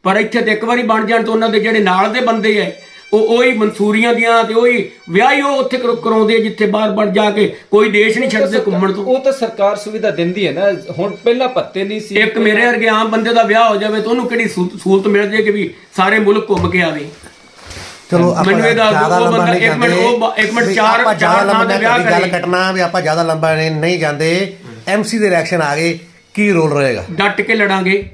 A: ਪਰ ਇੱਥੇ ਤੇ ਇੱਕ ਵਾਰੀ ਬਣ ਜਾਣ ਤਾਂ ਉਹਨਾਂ ਦੇ ਜਿਹੜੇ ਨਾਲ ਦੇ ਬੰਦੇ ਐ ਉਹ ਉਹੀ ਮਨਸੂਰੀਆਂ ਦੀਆਂ ਤੇ ਉਹੀ ਵਿਆਹ ਹੀ ਉਹ ਉੱਥੇ ਕਰੋ- ਕਰਾਉਂਦੇ ਜਿੱਥੇ ਬਾਹਰ-ਬਾਹਰ ਜਾ ਕੇ ਕੋਈ ਦੇਸ਼ ਨਹੀਂ ਛੱਡਦੇ ਘੁੰਮਣ ਤੋਂ।
B: ਉਹ ਤਾਂ ਸਰਕਾਰ ਸੁਵਿਧਾ ਦਿੰਦੀ ਹੈ ਨਾ। ਹੁਣ ਪਹਿਲਾਂ ਪੱਤੇ ਨਹੀਂ ਸੀ।
A: ਇੱਕ ਮੇਰੇ ਵਰਗੇ ਆਮ ਬੰਦੇ ਦਾ ਵਿਆਹ ਹੋ ਜਾਵੇ ਤਾਂ ਉਹਨੂੰ ਕਿਹੜੀ ਸਹੂਲਤ ਸਹੂਲਤ ਮਿਲ ਜੇ ਕਿ ਵੀ ਸਾਰੇ ਮੁਲਕ ਘੁੰਮ ਕੇ ਆਵੇ?
C: ਚਲੋ ਆਪਾਂ
A: ਮੈਨੂੰ ਇਹ ਦੱਸ ਦਿਓ,
C: ਜ਼ਿਆਦਾ
A: ਉਹ
C: ਲੰਬਾ
A: ਬੰਦਾ
C: ਨਹੀਂ
A: ਇੱਕ ਮਿੰਟ,
C: ਜਾਂਦੇ।
A: ਉਹ ਬ- ਇੱਕ ਮਿੰਟ
C: ਵੀ
A: ਚਾਰ-
C: ਆਪਾਂ ਜ਼ਿਆਦਾ
A: ਚਾਰ ਥਾਂ
C: ਲੰਬਾ
A: ਤੇ ਵਿਆਹ
C: ਗੱਲ। ਕੱਟਣਾ ਵੀ ਆਪਾਂ ਜ਼ਿਆਦਾ ਲੰਬਾ ਨਹੀਂ ਨਹੀਂ ਜਾਂਦੇ। ਐਮਸੀ ਦੇ ਰਿਐਕਸ਼ਨ ਆ ਗਏ ਕੀ ਰੋਲ ਰਹੇਗਾ?
A: ਡਟ ਕੇ ਲੜਾਂਗੇ।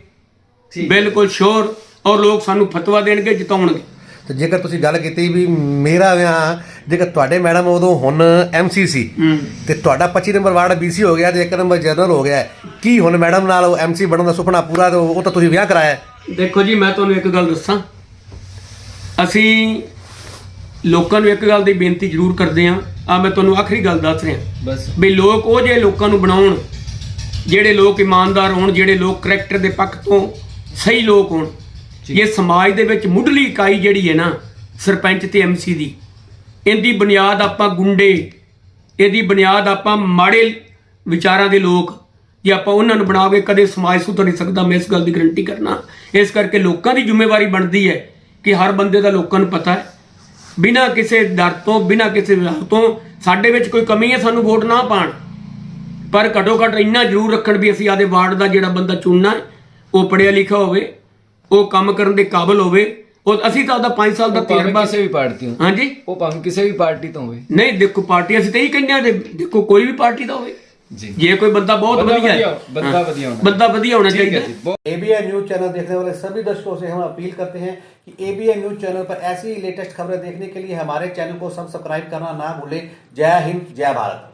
A: ਬਿਲਕੁਲ ਸ਼ੋਰ ਔਰ ਲੋਕ ਸਾਨੂੰ ਫਤਵਾ ਦੇਣਗੇ ਜਿਤਾਉਣਗੇ।
C: ਤੇ ਜੇਕਰ ਤੁਸੀਂ ਗੱਲ ਕੀਤੀ ਵੀ ਮੇਰਾ ਵਿਆਹ ਜੇਕਰ ਤੁਹਾਡੇ ਮੈਡਮ ਉਦੋਂ ਹੁਣ ਐਮਸੀ ਸੀ ਤੇ ਤੁਹਾਡਾ 25 ਨੰਬਰ ਵਾਰਡ ਬੀਸੀ ਹੋ ਗਿਆ ਤੇ ਇੱਕ ਨੰਬਰ ਜਨਰਲ ਹੋ ਗਿਆ ਕੀ ਹੁਣ ਮੈਡਮ ਨਾਲ ਉਹ ਐਮਸੀ ਬਣਨ ਦਾ ਸੁਪਨਾ ਪੂਰਾ ਤੇ ਉਹ ਤਾਂ ਤੁਸੀਂ ਵਿਆਹ ਕਰਾਇਆ।
A: ਦੇਖੋ ਜੀ ਮੈਂ ਤੁਹਾਨੂੰ ਇੱਕ ਗੱਲ ਦੱਸਾਂ। ਅਸੀਂ ਲੋਕਾਂ ਨੂੰ ਇੱਕ ਗੱਲ ਦੀ ਬੇਨਤੀ ਜ਼ਰੂਰ ਕਰਦੇ ਹਾਂ। ਆ ਮੈਂ ਤੁਹਾਨੂੰ ਆਖਰੀ ਗੱਲ ਦੱਸ ਰਿਹਾ।
B: ਬਸ।
A: ਵੀ ਲੋਕ ਉਹ ਜੇ ਲੋਕਾਂ ਨੂੰ ਬਣਾਉਣ ਜਿਹੜੇ ਲੋਕ ਇਮਾਨਦਾਰ ਹੋਣ ਜਿਹੜੇ ਲੋਕ ਕਰੈਕਟਰ ਦੇ ਪੱਖ ਤੋਂ ਸਹੀ ਲੋਕ ਹੋਣ। ਜੇ। ਸਮਾਜ ਦੇ ਵਿੱਚ ਮੁੱਢਲੀ ਇਕਾਈ ਜਿਹੜੀ ਹੈ ਨਾ, ਸਰਪੰਚ ਤੇ ਐਮਸੀ ਦੀ, ਇਹਦੀ ਬੁਨਿਆਦ ਆਪਾਂ ਗੁੰਡੇ, ਇਹਦੀ ਬੁਨਿਆਦ ਆਪਾਂ ਮਾੜੇ ਵਿਚਾਰਾਂ ਦੇ ਲੋਕ, ਜੇ ਆਪਾਂ ਉਹਨਾਂ ਨੂੰ ਬਣਾਵੇ, ਕਦੇ ਸਮਾਜ ਸੁਧਰ ਨਹੀਂ ਸਕਦਾ, ਮੈਂ ਇਸ ਗੱਲ ਦੀ ਗਰੰਟੀ ਕਰਨਾ। ਇਸ ਕਰਕੇ ਲੋਕਾਂ ਦੀ ਜ਼ਿੰਮੇਵਾਰੀ ਬਣਦੀ ਹੈ ਕਿ ਹਰ ਬੰਦੇ ਦਾ ਲੋਕਾਂ ਨੂੰ ਪਤਾ ਹੈ। ਬਿਨਾਂ ਕਿਸੇ ਡਰ ਤੋਂ, ਬਿਨਾਂ ਕਿਸੇ ਵਿਵਾਦ ਤੋਂ, ਸਾਡੇ ਵਿੱਚ ਕੋਈ ਕਮੀ ਹੈ, ਸਾਨੂੰ ਵੋਟ ਨਾ ਪਾਣ ਪਰ ਘੱਟੋ ਘੱਟ ਇੰਨਾ ਜ਼ਰੂਰ ਰੱਖਣ ਵੀ ਅਸੀਂ ਆਦੇ ਵਾਰਡ ਦਾ ਜਿਹੜਾ ਬੰਦਾ ਚੁਣਨਾ ਉਹ ਪੜਿਆ ਲਿਖਿਆ ਹੋਵੇ ਉਹ ਕੰਮ ਕਰਨ ਦੇ ਕਾਬਿਲ ਹੋਵੇ ਉਹ ਅਸੀਂ ਤਾਂ ਉਹਦਾ 5 ਸਾਲ ਦਾ
B: ਉਹ ਭਾਵੇਂ
A: ਤਜਰਬਾ
B: ਕਿਸੇ ਵੀ ਪਾਰਟੀ ਤੋਂ
A: ਹਾਂਜੀ
B: ਉਹ ਭਾਵੇਂ ਕਿਸੇ ਵੀ ਪਾਰਟੀ ਤੋਂ ਹੋਵੇ
A: ਨਹੀਂ ਦੇਖੋ ਪਾਰਟੀ ਅਸੀਂ ਤਾਂ ਇਹੀ ਕਹਿੰਦੇ ਆ ਦੇ- ਦੇਖੋ ਕੋਈ ਵੀ ਪਾਰਟੀ ਦਾ ਹੋਵੇ
B: ਜੀ
A: ਜੇ ਕੋਈ ਬੰਦਾ ਬਹੁਤ
B: ਬੰਦਾ
A: ਵਧੀਆ
B: ਵਧੀਆ
A: ਹੈ
B: ਹੋ- ਬੰਦਾ
A: ਹਾਂ,
B: ਵਧੀਆ ਹੋਣਾ।
A: ਬੰਦਾ ਵਧੀਆ ਹੋਣਾ
B: ठीक है
A: ਚਾਹੀਦਾ
B: जी बहुत
C: एबीएन न्यूज चैनल देखने वाले सभी दर्शकों से हम अपील करते हैं कि एबीएन न्यूज चैनल पर ऐसी ही लेटेस्ट खबरें देखने के लिए हमारे चैनल को सब्सक्राइब करना ना भूलें जय हिंद जय भारत